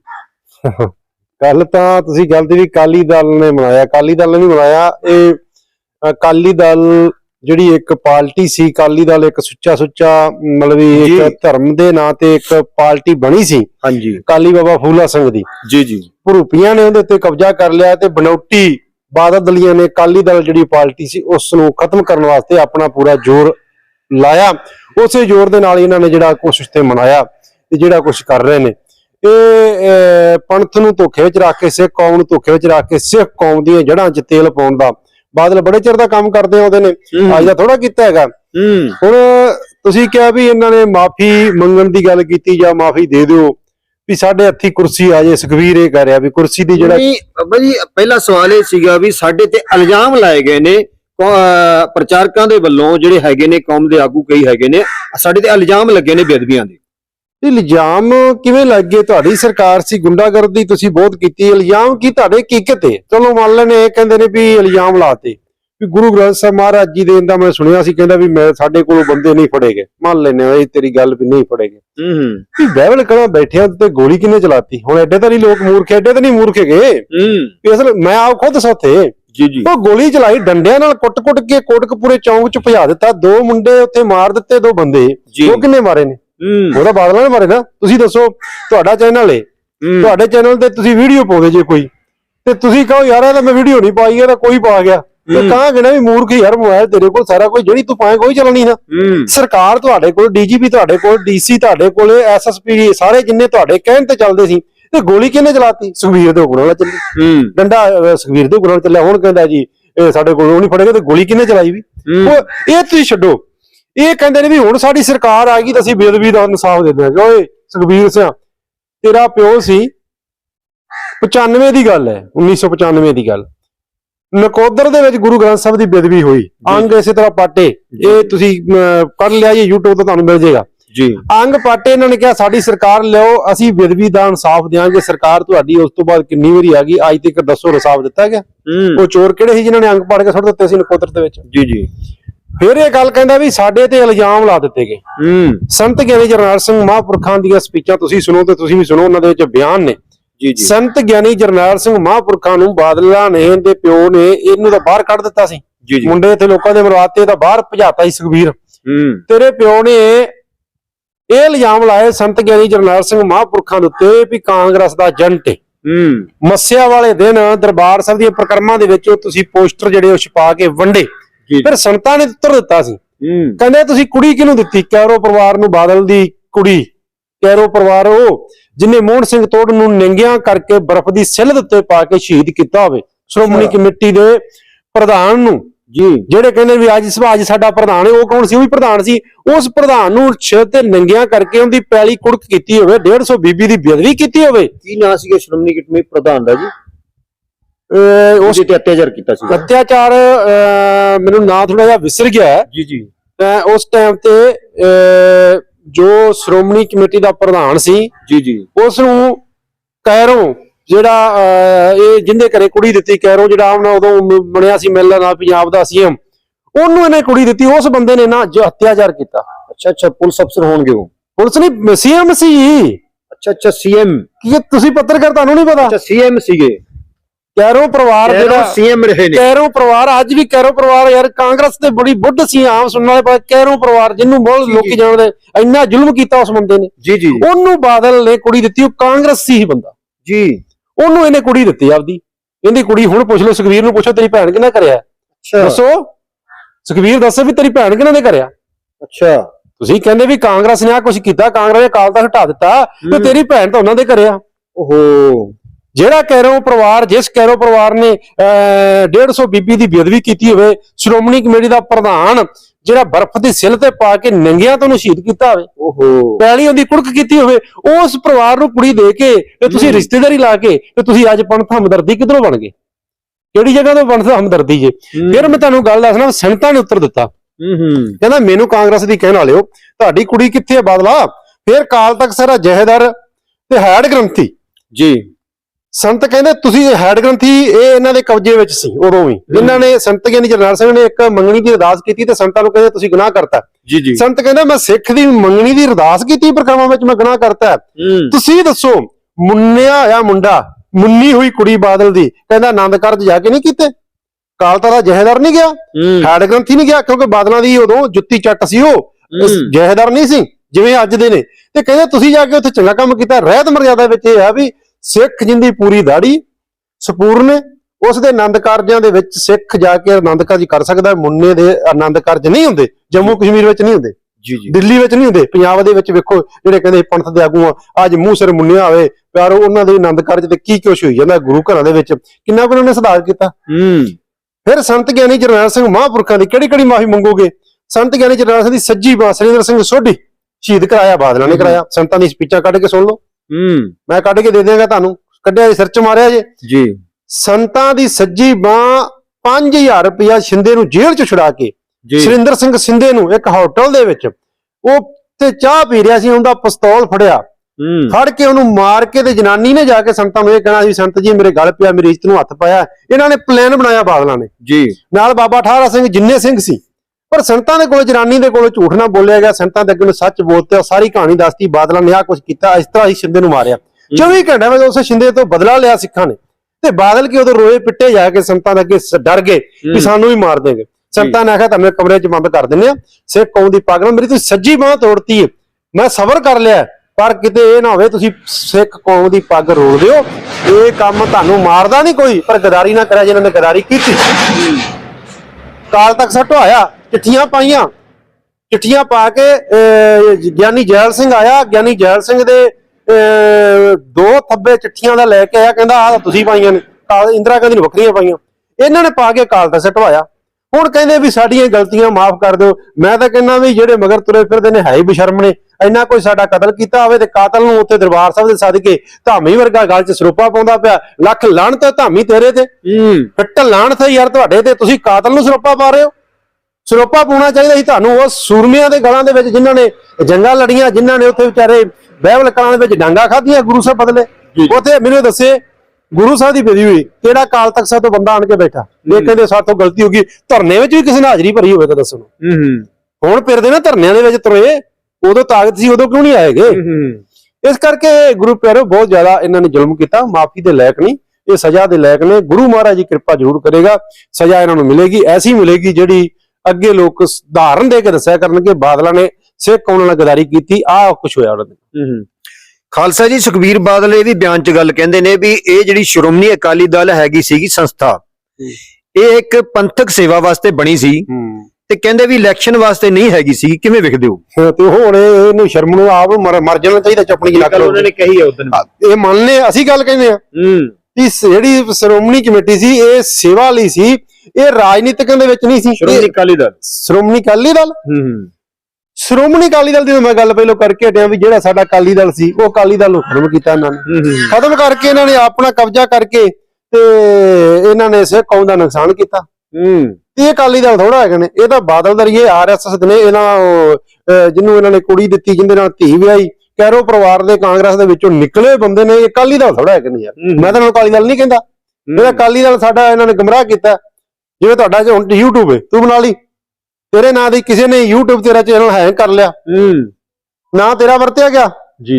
ਕੱਲ ਤਾਂ ਤੁਸੀਂ ਗੱਲ ਤੇ ਵੀ ਕਾਲੀ ਦਲ ਨੇ ਬਣਾਇਆ ਕਾਲੀ ਦਲ ਨੇ ਵੀ ਬਣਾਇਆ ਇਹ ਅਕਾਲੀ ਦਲ ਜਿਹੜੀ ਇੱਕ ਪਾਰਟੀ ਸੀ ਕਾਲੀ ਦਲ ਇੱਕ ਸੁੱਚਾ ਸੁੱਚਾ ਮਤਲਬ। ਇੱਕ ਧਰਮ ਦੇ ਨਾਂ ਤੇ ਇੱਕ ਪਾਰਟੀ ਬਣੀ ਸੀ। ਹਾਂਜੀ। ਕਾਲੀ ਬਾਬਾ ਫੂਲਾ ਸਿੰਘ ਦੀ। ਜੀ ਜੀ। ਭਰੂਪੀਆਂ ਨੇ ਉਹਦੇ ਉੱਤੇ ਕਬਜ਼ਾ ਕਰ ਲਿਆ ਤੇ ਬਨੌਟੀ ਬਾਦਲ ਦਲੀਆਂ ਨੇ ਕਾਲੀ ਦਲ ਜਿਹੜੀ ਪਾਰਟੀ ਸੀ ਉਸ ਨੂੰ ਖਤਮ ਕਰਨ ਵਾਸਤੇ ਆਪਣਾ ਪੂਰਾ ਜ਼ੋਰ ਲਾਇਆ। ਉਸੇ ਜ਼ੋਰ ਦੇ ਨਾਲ ਇਹਨਾਂ ਨੇ ਜਿਹੜਾ ਕੋਸ਼ਿਸ਼ ਤੇ ਮਨਾਇਆ ਤੇ ਜਿਹੜਾ ਕੁਝ ਕਰ ਰਹੇ ਨੇ। ਇਹ ਪੰਥ ਨੂੰ ਧੋਖੇ ਵਿੱਚ ਰੱਖ ਕੇ ਸਿੱਖ ਕੌਮ ਨੂੰ ਧੋਖੇ ਵਿੱਚ ਰੱਖ ਕੇ ਸਿੱਖ ਕੌਮ ਦੀਆਂ ਜੜ੍ਹਾਂ 'ਚ ਤੇਲ ਪਾਉਣ ਦਾ ਬਾਦਲ ਬੜੇ ਚਿਰ ਦਾ ਕੰਮ ਕਰਦੇ ਆਉਂਦੇ ਨੇ। ਅੱਜ ਦਾ ਥੋੜਾ ਕੀਤਾ ਹੈਗਾ। ਹੁਣ ਤੁਸੀਂ ਕਿਹਾ ਵੀ ਇਹਨਾਂ ਨੇ ਮਾਫੀ ਮੰਗਣ ਦੀ ਗੱਲ ਕੀਤੀ ਜਾਂ ਮਾਫੀ ਦੇ ਦਿਓ ਵੀ ਸਾਡੇ ਹੱਥੀ ਕੁਰਸੀ ਆ ਜੇ ਸੁਖਵੀਰ ਇਹ ਕਹਿ ਰਿਹਾ ਵੀ ਕੁਰਸੀ ਦੀ ਜਿਹੜਾ ਨਹੀਂ ਬਾਬਾ ਜੀ ਪਹਿਲਾ ਸਵਾਲ ਇਹ ਸੀਗਾ ਵੀ ਸਾਡੇ ਤੇ ਇਲਜ਼ਾਮ ਲਾਏ ਗਏ ਨੇ ਪ੍ਰਚਾਰਕਾਂ ਦੇ ਵੱਲੋਂ ਜਿਹੜੇ ਹੈਗੇ ਨੇ ਕੌਮ ਦੇ ਆਗੂ ਕਈ ਹੈਗੇ ਨੇ ਸਾਡੇ ਤੇ ਇਲਜ਼ਾਮ ਲੱਗੇ ਨੇ ਬੇਅਦਬੀਆਂ ਦੇ। ਇਲਜ਼ਾਮ ਕਿਵੇਂ ਲੱਗੇ ਤੁਹਾਡੀ ਸਰਕਾਰ ਸੀ ਗੁੰਡਾਗਰਦੀ ਤੁਸੀਂ ਬਹੁਤ ਕੀਤੀ ਇਲਜ਼ਾਮ ਕੀ ਤੁਹਾਡੇ ਕੀ ਕਿਤੇ? ਚਲੋ ਮੰਨ ਲੈਣੇ ਇਹ ਕਹਿੰਦੇ ਨੇ ਵੀ ਇਲਜ਼ਾਮ ਲਾਤੇ। ਵੀ ਗੁਰੂ ਗ੍ਰੰਥ ਸਾਹਿਬ ਮਹਾਰਾਜ ਜੀ ਦੇ ਇਹਦਾ ਮੈਂ ਸੁਣਿਆ ਸੀ ਕਹਿੰਦਾ ਵੀ ਮੈਂ ਸਾਡੇ ਕੋਲੋਂ ਬੰਦੇ ਨਹੀਂ ਫੜੇਗੇ ਮੰਨ ਲੈਣੇ ਇਹ ਤੇਰੀ ਗੱਲ ਵੀ ਨਹੀਂ ਫੜੇਗੇ ਹੂੰ ਹੂੰ। ਵੀ ਬਹਿਬਲ ਕਰਾਂ ਬੈਠਿਆਂ ਤੇ ਗੋਲੀ ਕਿੰਨੇ ਚਲਾਤੀ? ਹੁਣ ਐਡੇ ਤਾਂ ਨਹੀਂ ਲੋਕ ਮੂਰਖ ਐਡੇ ਤਾਂ ਨਹੀਂ ਮੂਰਖ ਹੈਗੇ। ਹੂੰ। ਵੀ ਅਸਲ ਮੈਂ ਆਪ ਖੁਦ ਸੱਤੇ ਜੀ ਜੀ। ਉਹ ਗੋਲੀ ਚਲਾਈ ਡੰਡਿਆਂ ਨਾਲ ਕੁੱਟ-ਕੁੱਟ ਕੇ ਕੋਟਕਪੂਰੇ ਚੌਂਕ ਚ ਭਜਾ ਦਿੱਤਾ। ਦੋ ਮੁੰਡੇ ਉੱਥੇ ਮਾਰ ਦਿੱਤੇ ਦੋ ਬੰਦੇ। ਉਹ ਕਿੰਨੇ ਮਾਰੇ ਨੇ? ਹੂੰ ਉਹਦਾ ਬਾਦਲਾਂ ਨੇ ਮਾਰੇ ਨਾ ਤੁਸੀਂ ਦੱਸੋ ਤੁਹਾਡਾ ਚੈਨਲ ਏ। ਤੁਹਾਡੇ ਚੈਨਲ ਤੇ ਤੁਸੀਂ ਵੀਡੀਓ ਪਾਉਂਦੇ ਜੇ ਕੋਈ। ਤੇ ਤੁਸੀਂ ਕਹੋ ਯਾਰ ਇਹ ਤਾਂ ਮੈਂ ਵੀਡੀਓ ਨਹੀਂ ਪਾਈ ਇਹ ਤਾਂ ਕੋਈ ਪਾ ਗਿਆ। ਤੇ ਹੂੰ। ਕਹਾਂਗੇ ਨਾ ਵੀ ਮੂਰਖ ਯਾਰ ਮੋਬਾਈਲ ਤੇਰੇ ਕੋਲ ਸਾਰਾ ਕੋਈ ਜਿਹੜੀ ਤੂੰ ਪਾਏ ਕੋਈ ਚੱਲਣੀ ਨਾ। ਸਰਕਾਰ ਤੁਹਾਡੇ ਕੋਲ ਡੀਜੀਪੀ ਤੁਹਾਡੇ ਕੋਲ ਡੀਸੀ ਤੁਹਾਡੇ ਕੋਲ ਐਸਐਸਪੀ ਸਾਰੇ ਜਿੰਨੇ ਤੁਹਾਡੇ ਕਹਿਣ ਤੇ ਚੱਲਦੇ ਸੀ ਤੇ ਗੋਲੀ ਕਿਹਨੇ ਚਲਾਤੀ? ਸੁਖਵੀਰ ਦੇ ਹੁਕਮ ਨਾਲ ਚੱਲੀ। ਡੰਡਾ ਸੁਖਵੀਰ ਦੇ ਹੁਕਮ ਨਾਲ ਚੱਲਿਆ ਹੁਣ ਕਹਿੰਦਾ ਜੀ ਇਹ ਸਾਡੇ ਕੋਲ ਉਹ ਨਹੀਂ ਫੜੇਗਾ ਤੇ ਗੋਲੀ ਕਿਹਨੇ ਚਲਾਈ ਵੀ। ਉਹ ਇਹ ਤੁਸੀਂ ਛੱਡੋ। ਇਹ ਕਹਿੰਦੇ ਨੇ ਵੀ ਹੁਣ ਸਾਡੀ ਸਰਕਾਰ ਆ ਗਈ ਤਾਂ ਅਸੀਂ ਬੇਦਬੀ ਦਾ ਇਨਸਾਫ ਦੇ ਦਿਆਂਗੇ। ਓਏ ਸੁਖਬੀਰ ਸਿੰਘ ਤੇਰਾ ਪਿਓ ਸੀ 95 ਦੀ ਗੱਲ ਹੈ 1995 ਦੀ ਗੱਲ। ਨਕੋਦਰ ਦੇ ਵਿੱਚ ਗੁਰੂ ਗ੍ਰੰਥ ਸਾਹਿਬ ਦੀ ਬੇਦਬੀ ਹੋਈ। ਅੰਗ ਇਸੇ ਤਰ੍ਹਾਂ ਪਾਟੇ। ਇਹ ਤੁਸੀਂ ਕੱਢ ਲਿਆ ਜੀ YouTube ਤੋਂ ਤੁਹਾਨੂੰ ਮਿਲ ਜਾਏਗਾ। ਜੀ। ਅੰਗ ਪਾਟੇ ਇਹਨਾਂ ਨੇ ਕਿਹਾ ਸਾਡੀ ਸਰਕਾਰ ਲਿਓ ਅਸੀਂ ਬੇਦਬੀ ਦਾ ਇਨਸਾਫ ਦਿਆਂਗੇ। ਸਰਕਾਰ ਤੁਹਾਡੀ ਉਸ ਤੋਂ ਬਾਅਦ ਕਿੰਨੀ ਵਾਰੀ ਆ ਗਈ ਅੱਜ ਤੱਕ ਦੱਸੋ ਇਨਸਾਫ ਦਿੱਤਾ ਗਿਆ? ਉਹ ਚੋਰ ਕਿਹੜੇ ਸੀ ਜਿਨ੍ਹਾਂ ਨੇ ਅੰਗ ਪਾੜ ਕੇ ਸੁੱਟ ਦਿੱਤੇ ਸੀ ਨਕੋਦਰ ਦੇ ਵਿੱਚ? ਜੀ ਜੀ। ਫਿਰ ਇਹ ਗੱਲ ਕਹਿੰਦਾ ਵੀ ਸਾਡੇ ਤੇ ਇਲਜ਼ਾਮ ਲਾ ਦਿੱਤੇ ਗਏ। ਹੂੰ। ਸੰਤ ਗਿਆਨੀ ਜਰਨੈਲ ਸਿੰਘ ਮਹਾਂਪੁਰਖਾਂ ਦੀਆਂ ਸਪੀਚਾਂ ਤੁਸੀਂ ਸੁਣੋ ਤੇ ਤੁਸੀਂ ਵੀ ਸੁਣੋ ਉਹਨਾਂ ਦੇ ਵਿੱਚ ਬਿਆਨ ਨੇ। ਜੀ ਜੀ। ਸੰਤ ਗਿਆਨੀ ਜਰਨੈਲ ਸਿੰਘ ਮਹਾਂਪੁਰਖਾਂ ਨੂੰ ਬਾਦਲਾਂ ਨੇ ਦੇ ਪਿਓ ਨੇ ਇਹਨੂੰ ਤਾਂ ਬਾਹਰ ਕੱਢ ਦਿੱਤਾ ਸੀ। ਜੀ ਜੀ। ਮੁੰਡੇ ਇੱਥੇ ਲੋਕਾਂ ਦੇ ਮਰਵਾਤੇ ਤਾਂ ਬਾਹਰ ਭਜਾਤਾ ਸੀ ਸੁਖਬੀਰ। ਹੂੰ। ਤੇਰੇ ਪਿਓ ਨੇ ਇਹ ਇਲਜ਼ਾਮ ਲਾਏ ਸੰਤ ਗਿਆਨੀ ਜਰਨੈਲ ਸਿੰਘ ਮਹਾਂਪੁਰਖਾਂ ਦੇ ਉੱਤੇ ਵੀ ਕਾਂਗਰਸ ਦਾ ਏਜੰਟ ਹੈ। ਹੂੰ। ਮੱਸਿਆ ਵਾਲੇ ਦਿਨ ਦਰਬਾਰ ਸਾਹਿਬ ਦੀਆਂ ਪ੍ਰਕਰਮਾਂ ਦੇ ਵਿੱਚ ਉਹ ਤੁਸੀਂ ਪੋਸਟਰ ਜਿਹੜੇ ਉਹ ਛਪਾ ਕੇ ਵੰਡੇ। ਫਿਰ ਸੰਤਾਂ ਨੇ ਉੱਤਰ ਦਿੱਤਾ ਸੀ। ਕਹਿੰਦੇ ਤੁਸੀਂ ਕੁੜੀ ਕਿਹਨੂੰ ਦਿੱਤੀ? ਕੈਰੋ ਪਰਿਵਾਰ ਨੂੰ ਬਾਦਲ ਦੀ ਕੁੜੀ। ਕੈਰੋ ਪਰਿਵਾਰ ਉਹ ਜਿਨੇ ਮੋਹਨ ਸਿੰਘ ਤੋੜ ਨੂੰ ਨੰਗਿਆਂ ਕਰਕੇ ਬਰਫ਼ ਦੀ ਸਿੱਲ ਦੇ ਉੱਤੇ ਪਾ ਕੇ ਸ਼ਹੀਦ ਕੀਤਾ ਹੋਵੇ। ਸ਼੍ਰੋਮਣੀ ਕਮੇਟੀ ਦੇ ਪ੍ਰਧਾਨ ਨੂੰ। ਜੀ। ਜਿਹੜੇ ਕਹਿੰਦੇ ਵੀ ਅੱਜ ਸਭਾ ਅੱਜ ਸਾਡਾ ਪ੍ਰਧਾਨ ਹੈ ਉਹ ਕੌਣ ਸੀ? ਉਹ ਵੀ ਪ੍ਰਧਾਨ ਸੀ। ਉਸ ਪ੍ਰਧਾਨ ਨੂੰ ਛੇ ਤੇ ਨੰਗਿਆਂ ਕਰਕੇ ਉਹਦੀ ਪੈਲੀ ਕੁੜਕ ਕੀਤੀ ਹੋਵੇ। 150 ਬੀਬੀ ਦੀ ਬੇਦਬੀ ਕੀਤੀ ਹੋਵੇ। ਕੀ ਨਾਂ ਸੀਗਾ ਸ਼੍ਰੋਮਣੀ ਕਮੇਟੀ ਪ੍ਰਧਾਨ ਦਾ ਜੀ? ਅਹ ਉਸ ਉਸ ਤੇ ਅਤਿਆਚਾਰ ਕੀਤਾ ਸੀ ਅਤਿਆਚਾਰ ਅਹ ਮੈਨੂੰ ਨਾਂ ਥੋੜਾ ਜਿਹਾ ਵਿਸਰ ਗਿਆ ਹੈ। ਜੀ ਜੀ। ਤਾਂ ਉਸ ਟਾਈਮ ਤੇ ਅਹ, ਜੋ ਸ਼੍ਰੋਮਣੀ ਕਮੇਟੀ ਦਾ ਪ੍ਰਧਾਨ ਸੀ ਜੀ ਜੀ। ਉਸ ਨੂੰ ਕੈਰੋਂ ਜਿਹੜਾ ਅਹ, ਇਹ ਜਿੰਦੇ ਘਰੇ ਕੁੜੀ ਦਿੱਤੀ ਕੈਰੋਂ ਜਿਹੜਾ ਉਹਨਾਂ ਉਦੋਂ ਮ- ਬਣਿਆ ਸੀ ਮੇਲਾ ਨਾਲ ਪੰਜਾਬ ਦਾ ਸੀਐਮ ਉਹਨੂੰ ਇਹਨੇ ਕੁੜੀ ਦਿੱਤੀ ਉਸ ਬੰਦੇ ਨੇ ਨਾ ਜੋ ਅਤਿਆਚਾਰ ਕੀਤਾ। ਅੱਛਾ ਅੱਛਾ ਪੁਲਿਸ ਅਫਸਰ ਹੋਣਗੇ ਉਹ। ਪੁਲਿਸ ਨੇ ਸੀਐਮ ਸੀ। ਅੱਛਾ ਅੱਛਾ ਸੀਐਮ। ਕੀ ਇਹ ਤੁਸੀਂ ਪੱਤਰਕਾਰ ਤੁਹਾਨੂੰ ਨਹੀਂ ਪਤਾ? ਅੱਛਾ ਸੀਐਮ ਸੀਗੇ। ਕੈਰੋਂ ਪਰਿਵਾਰ ਜਿਹੜਾ ਸੀਐਮ ਰਹੇ ਨੇ। ਕੈਰੋਂ ਪਰਿਵਾਰ ਅੱਜ ਵੀ ਕੈਰੋਂ ਪਰਿਵਾਰ ਯਾਰ ਕਾਂਗਰਸ ਤੇ ਬੜੀ ਬੁੱਢ ਸੀ ਆਮ ਸੁਣਨ ਵਾਲੇ ਪਰ ਕੈਰੋਂ ਪਰਿਵਾਰ ਜਿਹਨੂੰ ਬਹੁਤ ਲੋਕੀ ਜਾਣਦੇ ਇੰਨਾ ਜ਼ੁਲਮ ਕੀਤਾ ਉਸ ਬੰਦੇ ਨੇ। ਜੀ ਜੀ। ਉਹਨੂੰ ਬਾਦਲ ਨੇ ਕੁੜੀ ਦਿੱਤੀ ਉਹ ਕਾਂਗਰਸੀ ਹੀ ਬੰਦਾ। ਜੀ। ਉਹਨੂੰ ਇਹਨੇ ਕੁੜੀ ਦਿੱਤੀ ਆਪਦੀ। ਇਹਦੀ ਕੁੜੀ ਹੁਣ ਪੁੱਛ ਲਓ ਸੁਖਵੀਰ ਨੂੰ ਪੁੱਛੋ ਤੇਰੀ ਭੈਣ ਕਿਹਨੇ ਕਰਿਆ? ਅੱਛਾ। ਦੱਸੋ। ਸੁਖਵੀਰ ਦੱਸੋ ਵੀ ਤੇਰੀ ਭੈਣ ਕਿਹਨਾਂ ਨੇ ਕਰਿਆ? ਅੱਛਾ। ਤੁਸੀਂ ਕਹਿੰਦੇ ਵੀ ਕਾਂਗਰਸ ਨੇ ਆ ਕੁਝ ਕੀਤਾ ਕਾਂਗਰਸ ਨੇ ਕਾਲ ਤੱਕ ਹਟਾ ਦਿੱਤਾ ਤੇ। ਤੇਰੀ ਭੈਣ ਤਾਂ ਉਹਨਾਂ ਦੇ ਕਰਿਆ। ਓਹੋ। ਜਿਹੜਾ ਕੈਰੋ ਪਰਿਵਾਰ ਜਿਸ ਕੈਰੋ ਪਰਿਵਾਰ ਨੇ ਅਹ, 150 ਬੀਬੀ ਦੀ ਬੇਦਬੀ ਕੀਤੀ ਹੋਵੇ ਸ਼੍ਰੋਮਣੀ ਕਮੇਟੀ ਦਾ ਪ੍ਰਧਾਨ ਜਿਹੜਾ ਬਰਫ਼ ਦੀ ਸਿਲ ਤੇ ਪਾ ਕੇ ਨੰਗਿਆਂ ਤੋਂ ਸ਼ਹੀਦ ਕੀਤਾ ਹੋਵੇ ਓਹੋ। ਪੈਲੀ ਉਹਦੀ ਕੁੜਕ ਕੀਤੀ ਹੋਵੇ ਉਸ ਪਰਿਵਾਰ ਨੂੰ ਕੁੜੀ ਦੇ ਕੇ ਤੇ ਤੁਸੀਂ। ਰਿਸ਼ਤੇਦਾਰੀ ਲਾ ਕੇ ਤੇ ਤੁਸੀਂ ਅੱਜ ਪੰਥ ਹਮਦਰਦੀ ਕਿਧਰੋਂ ਬਣ ਗਏ? ਕਿਹੜੀ ਜਗ੍ਹਾ ਤੋਂ ਪੰਥ ਹਮਦਰਦੀ ਜੇ? ਫਿਰ ਮੈਂ ਤੁਹਾਨੂੰ ਗੱਲ ਦੱਸਣਾ ਸੰਤਾਂ ਨੇ ਉੱਤਰ ਦਿੱਤਾ। ਹੂੰ ਹੂੰ। ਕਹਿੰਦਾ ਮੈਨੂੰ ਕਾਂਗਰਸ ਦੀ ਕਹਿਣ ਵਾਲਿਓ ਤੁਹਾਡੀ ਕੁੜੀ ਕਿੱਥੇ ਹੈ ਬਾਦਲਾ? ਫਿਰ ਕਾਲ ਤੱਕ ਸਾਰਾ ਜਹੇਦਾਰ ਤੇ ਹੈਡ ਗ੍ਰੰਥੀ ਜੀ। ਸੰਤ ਕਹਿੰਦੇ ਤੁਸੀਂ ਹੈਡ ਗ੍ਰੰਥੀ ਇਹ ਇਹਨਾਂ ਦੇ ਕਬਜ਼ੇ ਵਿੱਚ ਸੀ ਉਦੋਂ ਵੀ। ਇਹਨਾਂ ਨੇ ਸੰਤ ਗਿਆਨੀ ਜਰਨੈਲ ਸਿੰਘ ਨੇ ਇੱਕ ਮੰਗਣੀ ਦੀ ਅਰਦਾਸ ਕੀਤੀ ਤੇ ਸੰਤਾਂ ਨੂੰ ਕਹਿੰਦੇ ਤੁਸੀਂ ਗੁਨਾਹ ਕਰਤਾ। ਜੀ ਜੀ। ਸੰਤ ਕਹਿੰਦਾ ਮੈਂ ਸਿੱਖ ਦੀ ਮੰਗਣੀ ਦੀ ਅਰਦਾਸ ਕੀਤੀ ਪ੍ਰਕਰਮਾਂ ਵਿੱਚ ਮੈਂ ਗੁਨਾਹ ਕਰਤਾ ਤੁਸੀਂ ਦੱਸੋ ਮੁੰਨਿਆ ਹੋਇਆ ਮੁੰਡਾ ਮੁੰਨੀ ਹੋਈ ਕੁੜੀ ਬਾਦਲ ਦੀ ਕਹਿੰਦਾ ਆਨੰਦ ਕਾਰਜ ਜਾ ਕੇ ਨਹੀਂ ਕੀਤੇ? ਕਾਲਤਾ ਦਾ ਜਹੇਦਾਰ ਨਹੀਂ ਗਿਆ। ਹੈਡ ਗ੍ਰੰਥੀ ਨਹੀਂ ਗਿਆ ਕਿਉਂਕਿ ਬਾਦਲਾਂ ਦੀ ਉਦੋਂ ਜੁੱਤੀ ਚੱਟ ਸੀ ਉਹ। ਜਹੇਦਾਰ ਨਹੀਂ ਸੀ ਜਿਵੇਂ ਅੱਜ ਦੇ ਨੇ। ਤੇ ਕਹਿੰਦੇ ਤੁਸੀਂ ਜਾ ਕੇ ਉੱਥੇ ਚੰਗਾ ਕੰਮ ਕੀਤਾ ਰਹਿਤ ਮਰਜ਼ਾਦਾ ਵਿੱਚ ਇਹ ਆ ਵੀ ਸਿੱਖ ਜਿੰਦੀ ਪੂਰੀ ਦਾੜੀ ਸਪੂਰਨ ਉਸ ਦੇ ਆਨੰਦ ਕਾਰਜਾਂ ਦੇ ਵਿੱਚ ਸਿੱਖ ਜਾ ਕੇ ਆਨੰਦ ਕਾਰਜ ਕਰ ਸਕਦਾ। ਮੁੰਨੇ ਦੇ ਆਨੰਦ ਕਾਰਜ ਨਹੀਂ ਹੁੰਦੇ ਜੰਮੂ ਕਸ਼ਮੀਰ ਵਿੱਚ ਨਹੀਂ ਹੁੰਦੇ। ਜੀ ਜੀ। ਦਿੱਲੀ ਵਿੱਚ ਨਹੀਂ ਹੁੰਦੇ। ਪੰਜਾਬ ਦੇ ਵਿੱਚ ਵੇਖੋ ਜਿਹੜੇ ਕਹਿੰਦੇ ਪੰਥ ਦੇ ਆਗੂ ਆ ਅੱਜ ਮੂੰਹ ਸਿਰ ਮੁੰਨਿਆ ਹੋਵੇ ਪਿਆਰੋ ਉਹਨਾਂ ਦੇ ਆਨੰਦ ਕਾਰਜ ਤੇ ਕੀ ਕੁਛ ਹੋਈ ਜਾਂਦਾ ਗੁਰੂ ਘਰਾਂ ਦੇ ਵਿੱਚ। ਕਿੰਨਾ ਕੁ ਉਹਨਾਂ ਨੇ ਸੁਧਾਰ ਕੀਤਾ? ਹੂੰ। ਫਿਰ ਸੰਤ ਗਿਆਨੀ ਜਰਨੈਲ ਸਿੰਘ ਮਹਾਂਪੁਰਖਾਂ ਦੀ ਕਿਹੜੀ ਕਿਹੜੀ ਮਾਫੀ ਮੰਗੋਗੇ? ਸੰਤ ਗਿਆਨੀ ਜਰਨੈਲ ਸਿੰਘ ਦੀ ਸੱਜੀ ਬਾਂਹ ਸ੍ਰੀਂਦਰ ਸਿੰਘ ਸੋਢੀ ਸ਼ਹੀਦ ਕਰਾਇਆ ਬਾਦਲਾਂ ਨੇ ਕਰਾਇਆ। ਸੰਤਾਂ ਦੀ ਸਪੀਚਾਂ ਕੱਢ ਕੇ ਸੁਣ ਲਓ। ਹੂੰ। ਮੈਂ ਕੱਢ ਕੇ ਦੇ ਦਿਆਂਗਾ ਤੁਹਾਨੂੰ। ਕੱਢਿਆ ਜੀ ਸਿਰ ਚ ਮਾਰਿਆ ਜੇ। ਜੀ। ਸੰਤਾਂ ਦੀ ਸੱਜੀ ਬਾਂਹ 5000 ਰੁਪਇਆ ਸ਼ਿੰਦੇ ਨੂੰ ਜੇਲ੍ਹ ਚ ਛੁਡਾ ਕੇ ਜੀ। ਸੁਰਿੰਦਰ ਸਿੰਘ ਸਿੰਧੇ ਨੂੰ ਇੱਕ ਹੋਟਲ ਦੇ ਵਿੱਚ ਉਹ ਤੇ ਚਾਹ ਪੀ ਰਿਹਾ ਸੀ ਉਹਦਾ ਪਿਸਤੌਲ ਫੜਿਆ। ਹੂੰ। ਫੜ ਕੇ ਉਹਨੂੰ ਮਾਰ ਕੇ ਤੇ ਜਨਾਨੀ ਨੇ ਜਾ ਕੇ ਸੰਤਾਂ ਨੂੰ ਇਹ ਕਹਿਣਾ ਸੀ ਸੰਤ ਜੀ ਮੇਰੇ ਗਲ ਪਿਆ ਮੇਰੀ ਇੱਜ਼ਤ ਨੂੰ ਹੱਥ ਪਾਇਆ। ਇਹਨਾਂ ਨੇ ਪਲਾਨ ਬਣਾਇਆ ਬਾਦਲਾਂ ਨੇ। ਜੀ। ਨਾਲ ਬਾਬਾ ਠਾਰਾ ਸਿੰਘ ਜਿੰਨੇ ਸਿੰਘ ਸੀ ਪਰ ਸੰਤਾਂ ਦੇ ਕੋਲ ਜਨਾਨੀ ਦੇ ਕੋਲ ਝੂਠ ਨਾ ਬੋਲਿਆ ਗਿਆ। ਸੰਤਾਂ ਦੇ ਅੱਗੇ ਨੂੰ ਸੱਚ ਬੋਲਤੇ ਸਾਰੀ ਕਹਾਣੀ ਦੱਸਤੀ ਬਾਦਲਾਂ ਨੇ ਆਹ ਕੁਝ ਕੀਤਾ ਇਸ ਤਰ੍ਹਾਂ ਹੀ ਸ਼ਿੰਦੇ ਨੂੰ ਮਾਰਿਆ। 24 ਘੰਟਿਆਂ ਵਿੱਚ ਉਸ ਸ਼ਿੰਦੇ ਤੋਂ ਬਦਲਾ ਲਿਆ ਸਿੱਖਾਂ ਨੇ। ਤੇ ਬਾਦਲ ਕੀ ਉਦੋਂ ਰੋਏ ਪਿੱਟੇ ਜਾ ਕੇ ਸੰਤਾਂ ਦੇ ਅੱਗੇ ਡਰ ਗਏ ਹੂੰ। ਸਾਨੂੰ ਵੀ ਮਾਰ ਦੇਣਗੇ। ਸੰਤਾਂ ਨੇ ਆਖਿਆ ਤੁਹਾਨੂੰ ਕਮਰੇ 'ਚ ਬੰਦ ਕਰ ਦਿੰਦੇ ਆ ਸਿੱਖ ਕੌਮ ਦੀ ਪੱਗ ਨਾਲ ਮੇਰੀ ਤੁਸੀਂ ਸੱਜੀ ਬਾਹ ਤੋੜਤੀ ਹੈ ਮੈਂ ਸਬਰ ਕਰ ਲਿਆ ਪਰ ਕਿਤੇ ਇਹ ਨਾ ਹੋਵੇ ਤੁਸੀਂ ਸਿੱਖ ਕੌਮ ਦੀ ਪੱਗ ਰੋਲ ਦਿਓ। ਇਹ ਕੰਮ ਤੁਹਾਨੂੰ ਮਾਰਦਾ ਨਹੀਂ ਕੋਈ ਪਰ ਗਦਾਰੀ ਨਾ ਕਰਿਆ ਜਿਨ੍ਹਾਂ ਨੇ ਗਦਾਰੀ ਕੀਤੀ। ਕਾਲ ਤੱਕ ਸੱਟ ਹੋਇਆ ਚਿੱਠੀਆਂ ਪਾਈਆਂ। ਚਿੱਠੀਆਂ ਪਾ ਕੇ ਗਿਆਨੀ ਜੈਲ ਸਿੰਘ ਆਇਆ। ਗਿਆਨੀ ਜੈਲ ਸਿੰਘ ਦੇ ਦੋ ਥੱਬੇ ਚਿੱਠੀਆਂ ਦਾ ਲੈ ਕੇ ਆਇਆ। ਕਹਿੰਦਾ ਆਹ ਤੁਸੀਂ ਪਾਈਆਂ ਨੇ। ਕਾਲ ਇੰਦਰਾ ਗਾਂਧੀ ਨੂੰ ਵੱਖਰੀਆਂ ਪਾਈਆਂ। ਇਹਨਾਂ ਨੇ ਪਾ ਕੇ ਕਾਲ ਤੱਕ ਸਟਵਾਇਆ ਹੁਣ ਕਹਿੰਦੇ ਵੀ ਸਾਡੀਆਂ ਗਲਤੀਆਂ ਮਾਫ ਕਰ ਦਿਓ। ਮੈਂ ਤਾਂ ਕਹਿੰਦਾ ਵੀ ਜਿਹੜੇ ਮਗਰ ਤੁਰੇ ਫਿਰਦੇ ਨੇ ਹੈ ਹੀ ਬਸ਼ਰਮ ਨੇ। ਇੰਨਾ ਕੋਈ ਸਾਡਾ ਕਤਲ ਕੀਤਾ ਹੋਵੇ ਤੇ ਕਾਤਲ ਨੂੰ ਉੱਥੇ ਦਰਬਾਰ ਸਾਹਿਬ ਦੇ ਸਦਕੇ ਧਾਮੀ ਵਰਗਾ ਗਲ 'ਚ ਸਰੂਪਾ ਪਾਉਂਦਾ ਪਿਆ। ਲੱਖ ਲਾਹਣ ਤੇ ਧਾਮੀ ਤੇਰੇ ਤੇ। ਹੂੰ। ਫਿੱਟ ਲਾਹਣ ਤੇ ਯਾਰ ਤੁਹਾਡੇ ਤੇ। ਤੁਸੀਂ ਕਾਤਲ ਨੂੰ ਸਰੂਪਾ ਪਾ ਰਹੇ ਹੋ। ਸਰੋਪਾ ਪਾਉਣਾ ਚਾਹੀਦਾ ਸੀ ਤੁਹਾਨੂੰ ਉਹ ਸੂਰਮਿਆਂ ਦੇ ਗਲਾਂ ਦੇ ਵਿੱਚ ਜਿਨ੍ਹਾਂ ਨੇ ਜੰਗਾਂ ਲੜੀਆਂ ਜਿਨ੍ਹਾਂ ਨੇ ਉੱਥੇ ਵਿਚਾਰੇ ਬਹਿਬਲ ਕਲਾਂ ਦੇ ਵਿੱਚ ਡਾਂਗਾ ਖਾਧੀਆਂ ਗੁਰੂ ਸਾਹਿਬ ਬਦਲੇ। ਉੱਥੇ ਮੈਨੂੰ ਦੱਸੇ ਗੁਰੂ ਸਾਹਿਬ ਦੀ ਬੇਦੀ ਹੋਈ ਕਿਹੜਾ ਕਾਲ ਤੱਕ ਸਾਹਿਬ ਤੋਂ ਬੰਦਾ ਆਣ ਕੇ ਬੈਠਾ? ਇਹ ਕਹਿੰਦੇ ਸਾਥੋਂ ਗਲਤੀ ਹੋ ਗਈ। ਧਰਨੇ ਵਿੱਚ ਵੀ ਕਿਸੇ ਨੇ ਹਾਜ਼ਰੀ ਭਰੀ ਹੋਵੇ ਤਾਂ ਦੱਸੋ। ਹੂੰ ਹੂੰ। ਹੁਣ ਫਿਰਦੇ ਨਾ ਧਰਨਿਆਂ ਦੇ ਵਿੱਚ ਤੁਰੇ ਉਦੋਂ ਤਾਕਤ ਸੀ ਉਦੋਂ ਕਿਉਂ ਨਹੀਂ ਆਏਗੇ ਹੂੰ ਇਸ ਕਰਕੇ ਗੁਰੂ ਪਿਆਰੋ ਬਹੁਤ ਜ਼ਿਆਦਾ ਇਹਨਾਂ ਨੇ ਜ਼ੁਲਮ ਕੀਤਾ ਮਾਫੀ ਦੇ ਲਾਇਕ ਨਹੀਂ ਇਹ ਸਜ਼ਾ ਦੇ ਲਾਇਕ ਨੇ। ਗੁਰੂ ਮਹਾਰਾਜ ਜੀ ਕਿਰਪਾ ਜ਼ਰੂਰ ਕਰੇਗਾ ਸਜ਼ਾ ਇਹਨਾਂ ਨੂੰ ਮਿਲੇਗੀ ਐਸੀ ਮਿਲੇਗੀ ਜਿਹੜੀ ਅੱਗੇ ਲੋਕ ਉਦਾਹਰਨ ਦੇ ਕੇ ਦੱਸਿਆ ਕਰਨਗੇ ਬਾਦਲਾਂ ਨੇ ਸਿੱਖ ਕੌਮ ਨਾਲ ਗਦਾਰੀ ਕੀਤੀ ਆਹ ਕੁਝ ਹੋਇਆ ਉਹਨਾਂ ਦੇ ਖਾਲਸਾ ਜੀ ਸੁਖਬੀਰ ਬਾਦਲ ਇਹ ਵੀ ਬਿਆਨ 'ਚ ਗੱਲ ਕਹਿੰਦੇ ਨੇ ਵੀ ਇਹ ਜਿਹੜੀ ਸ਼੍ਰੋਮਣੀ ਅਕਾਲੀ ਦਲ ਹੈਗੀ ਸੀਗੀ ਸੰਸਥਾ ਇਹ ਇੱਕ ਪੰਥਕ ਸੇਵਾ ਵਾਸਤੇ ਬਣੀ ਸੀ ਤੇ ਕਹਿੰਦੇ ਵੀ ਇਲੈਕਸ਼ਨ ਵਾਸਤੇ ਨਹੀਂ ਹੈਗੀ ਸੀ ਕਿਵੇਂ ਵਿਖਦੇ ਹੋ? ਤੇ ਹੁਣ ਇਹ- ਇਹਨੂੰ ਸ਼ਰਮ ਨੂੰ ਆਪ ਮਰ ਜਾਣਾ ਚਾਹੀਦਾ ਚਪਣੀ ਲੱਗ ਲਓ ਕਹੀ ਹੈ ਉਦੋਂ ਇਹ ਮੰਨਨੇ ਅਸੀਂ ਗੱਲ ਕਹਿੰਦੇ ਆ ਹੂੰ। ਵੀ ਜਿਹੜੀ ਸ਼੍ਰੋਮਣੀ ਕਮੇਟੀ ਸੀ ਇਹ ਸੇਵਾ ਲਈ ਸੀ ਇਹ ਰਾਜਨੀਤਿਕਾਂ ਦੇ ਵਿੱਚ ਨਹੀਂ ਸੀ ਸ਼੍ਰੋਮਣੀ ਅਕਾਲੀ ਦਲ। ਸ਼੍ਰੋਮਣੀ ਅਕਾਲੀ ਦਲ? ਹੂੰ ਹੂੰ। ਸ਼੍ਰੋਮਣੀ ਅਕਾਲੀ ਦਲ ਦੀ ਤਾਂ ਮੈਂ ਗੱਲ ਪਹਿਲਾਂ ਕਰਕੇ ਹਟਿਆ ਵੀ ਜਿਹੜਾ ਸਾਡਾ ਅਕਾਲੀ ਦਲ ਸੀ ਉਹ ਅਕਾਲੀ ਦਲ ਨੂੰ ਖਤਮ ਕੀਤਾ ਇਹਨਾਂ ਨੇ। ਖਤਮ ਕਰਕੇ ਇਹਨਾਂ ਨੇ ਆਪਣਾ ਕਬਜ਼ਾ ਕਰਕੇ ਤੇ ਇਹਨਾਂ ਨੇ ਸਿੱਖ ਕੌਮ ਦਾ ਨੁਕਸਾਨ ਕੀਤਾ। ਹੂੰ। ਇਹ ਅਕਾਲੀ ਦਲ ਥੋੜਾ ਹੈਗੇ ਨੇ ਇਹ ਤਾਂ ਬਾਦਲ ਦਰੀਏ ਆਰਐਸਐਸ ਦੇ ਨੇ ਇਹਨਾਂ ਜਿਹਨੂੰ ਇਹਨਾਂ ਨੇ ਕੁੜੀ ਦਿੱਤੀ ਜਿੰਦੇ ਨਾਲ ਧੀ ਵਿਆਹੀ ਕੈਰੋ ਪਰਿਵਾਰ ਦੇ ਕਾਂਗਰਸ ਦੇ ਵਿੱਚੋਂ ਨਿਕਲੇ ਬੰਦੇ ਨੇ ਇਹ ਅਕਾਲੀ ਦਲ ਥੋੜਾ ਹੈਗੇ ਨੇ ਯਾਰ ਹੂੰ। ਮੈਂ ਤਾਂ ਇਹਨਾਂ ਨੂੰ ਅਕਾਲੀ ਦਲ ਨਹੀਂ ਕਹਿੰਦਾ। ਇਹਦਾ ਅਕਾਲੀ ਦਲ ਸਾਡਾ ਇਹਨਾਂ ਨੇ ਗਮਰਾਹ ਕੀਤਾ ਜਿਵੇਂ ਤੁਹਾਡਾ ਜੇ ਹੁਣ YouTube ਹੈ ਤੂੰ ਬਣਾ ਲਈ। ਤੇਰੇ ਨਾਂ ਦੀ ਕਿਸੇ ਨੇ YouTube ਤੇਰਾ ਚੈਨਲ ਹੈਕ ਕਰ ਲਿਆ। ਹੂੰ। ਨਾਂ ਤੇਰਾ ਵਰਤਿਆ ਗਿਆ।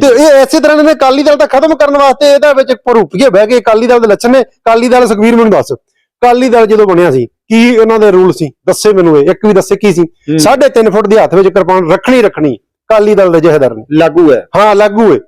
ਤੇ ਇਹ ਇਸੇ ਤਰ੍ਹਾਂ ਇਹਨਾਂ ਨੇ ਅਕਾਲੀ ਦਲ ਤਾਂ ਖਤਮ ਕਰਨ ਵਾਸਤੇ ਇਹਦਾ ਵਿੱਚ ਭਰੂਪੀਏ ਬਹਿ ਕੇ ਅਕਾਲੀ ਦਲ ਦੇ ਲੱਛਣ ਨੇ। ਅਕਾਲੀ ਦਲ ਸੁਖਵੀਰ ਮੈਨੂੰ ਦੱਸ। ਅਕਾਲੀ ਦਲ ਜਦੋਂ ਬਣਿਆ ਸੀ ਕੀ ਉਹਨਾਂ ਦੇ ਰੂਲ ਸੀ? ਦੱਸੇ ਮੈਨੂੰ ਇਹ। ਇੱਕ ਵੀ ਦੱਸੇ ਕੀ ਸੀ? ਹੂੰ। 3.5 ਫੁੱਟ ਦੇ ਹੱਥ ਵਿੱਚ ਕਿਰਪਾਨ ਰੱਖਣੀ ਰੱਖਣੀ। ਅਕਾਲੀ ਦਲ ਦੇ ਜਹੇਦਾਰ ਨੇ। ਲਾਗੂ ਹੈ। ਹਾਂ ਲਾਗੂ ਏ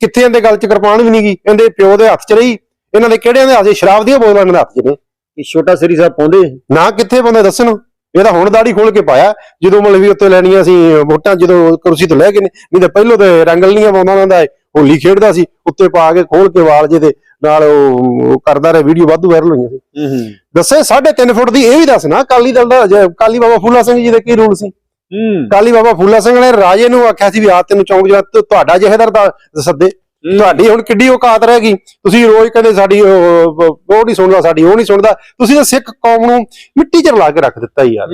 ਕਿੱਥੇ ਇਹਦੇ ਗੱਲ 'ਚ ਕਿਰਪਾਨ ਵੀ ਨਹੀਂ ਗਈ ਇਹਦੇ ਪਿਓ ਦੇ ਹੱਥ 'ਚ ਰਹੀ। ਇਹਨਾਂ ਦੇ ਕਿਹੜਿਆਂ ਦੇ ਹੱਥ? 'ਚ ਸ਼ਰਾਬ ਦੀਆਂ ਬੋਤਲਾਂ ਇਹਨਾਂ ਦੇ ਹੱਥ 'ਚ ਨੇ। ਇਹ ਛੋਟਾ ਸ੍ਰੀ ਸਾਹਿਬ ਪਾਉਂਦੇ ਨਾ ਕਿੱਥੇ ਬੰਦੇ ਦੱਸਣ? ਇਹ ਤਾਂ ਹੁਣ ਦਾੜੀ ਖੋਲ ਕੇ ਪਾਇਆ। ਜਦੋਂ ਮਤਲਬ ਵੀ ਉੱਤੇ ਲੈਣੀਆਂ ਸੀ ਵੋਟਾਂ ਜਦੋਂ ਕੁਰਸੀ ਤੋਂ ਲੈ ਨੇ ਨਹੀਂ ਤਾਂ ਪਹਿਲੋਂ ਤੇ ਰੰਗਲੀਆਂ ਪਾਉਂਦਾ ਹੁੰਦਾ ਹੈ ਹੋਲੀ ਖੇਡਦਾ ਸੀ। ਉੱਤੇ ਪਾ ਕੇ ਖੋਲ ਕੇ ਵਾਲ ਜਿਹਦੇ ਨਾਲ ਉਹ ਕਰਦਾ ਰਿਹਾ। ਵੀਡੀਓ ਵਾਧੂ ਵਾਇਰਲ ਹੋਈਆਂ ਸੀ। ਹੂੰ ਹੂੰ। ਦੱਸੇ 3.5 ਫੁੱਟ ਦੀ ਇਹ ਵੀ ਦੱਸਣਾ ਕਾਲੀ ਦਲ ਦਾ ਜੇ ਕਾਲੀ ਬਾਬਾ ਫੂਲਾ ਸਿੰਘ ਜੀ ਦੇ ਕੀ ਰੂਲ ਸੀ? ਹੂੰ ਕਾਲੀ ਬਾਬਾ ਫੂਲਾ ਸਿੰਘ ਨੇ ਰਾਜੇ ਨੂੰ ਆਖਿਆ ਸੀ ਵੀ ਆ ਤੈਨੂੰ ਚੌਂਕ ਜਿਹੜਾ ਤੁ- ਤੁਹਾਡਾ ਜਹੇਦਾਰ ਦਾ ਸੱਦੇ। ਤੁਹਾਡੀ ਹੁਣ ਕਿੱਡੀ ਔਕਾਤ ਰਹਿ ਗਈ। ਤੁਸੀਂ ਰੋਜ਼ ਕਹਿੰਦੇ ਸਾਡੀ ਉਹ ਨਹੀਂ ਸੁਣਦਾ ਸਾਡੀ ਉਹ ਨਹੀਂ ਸੁਣਦਾ। ਤੁਸੀਂ ਤਾਂ ਸਿੱਖ ਕੌਮ ਨੂੰ ਮਿੱਟੀ 'ਚ ਰਲਾ ਕੇ ਰੱਖ ਦਿੱਤਾ ਯਾਰ।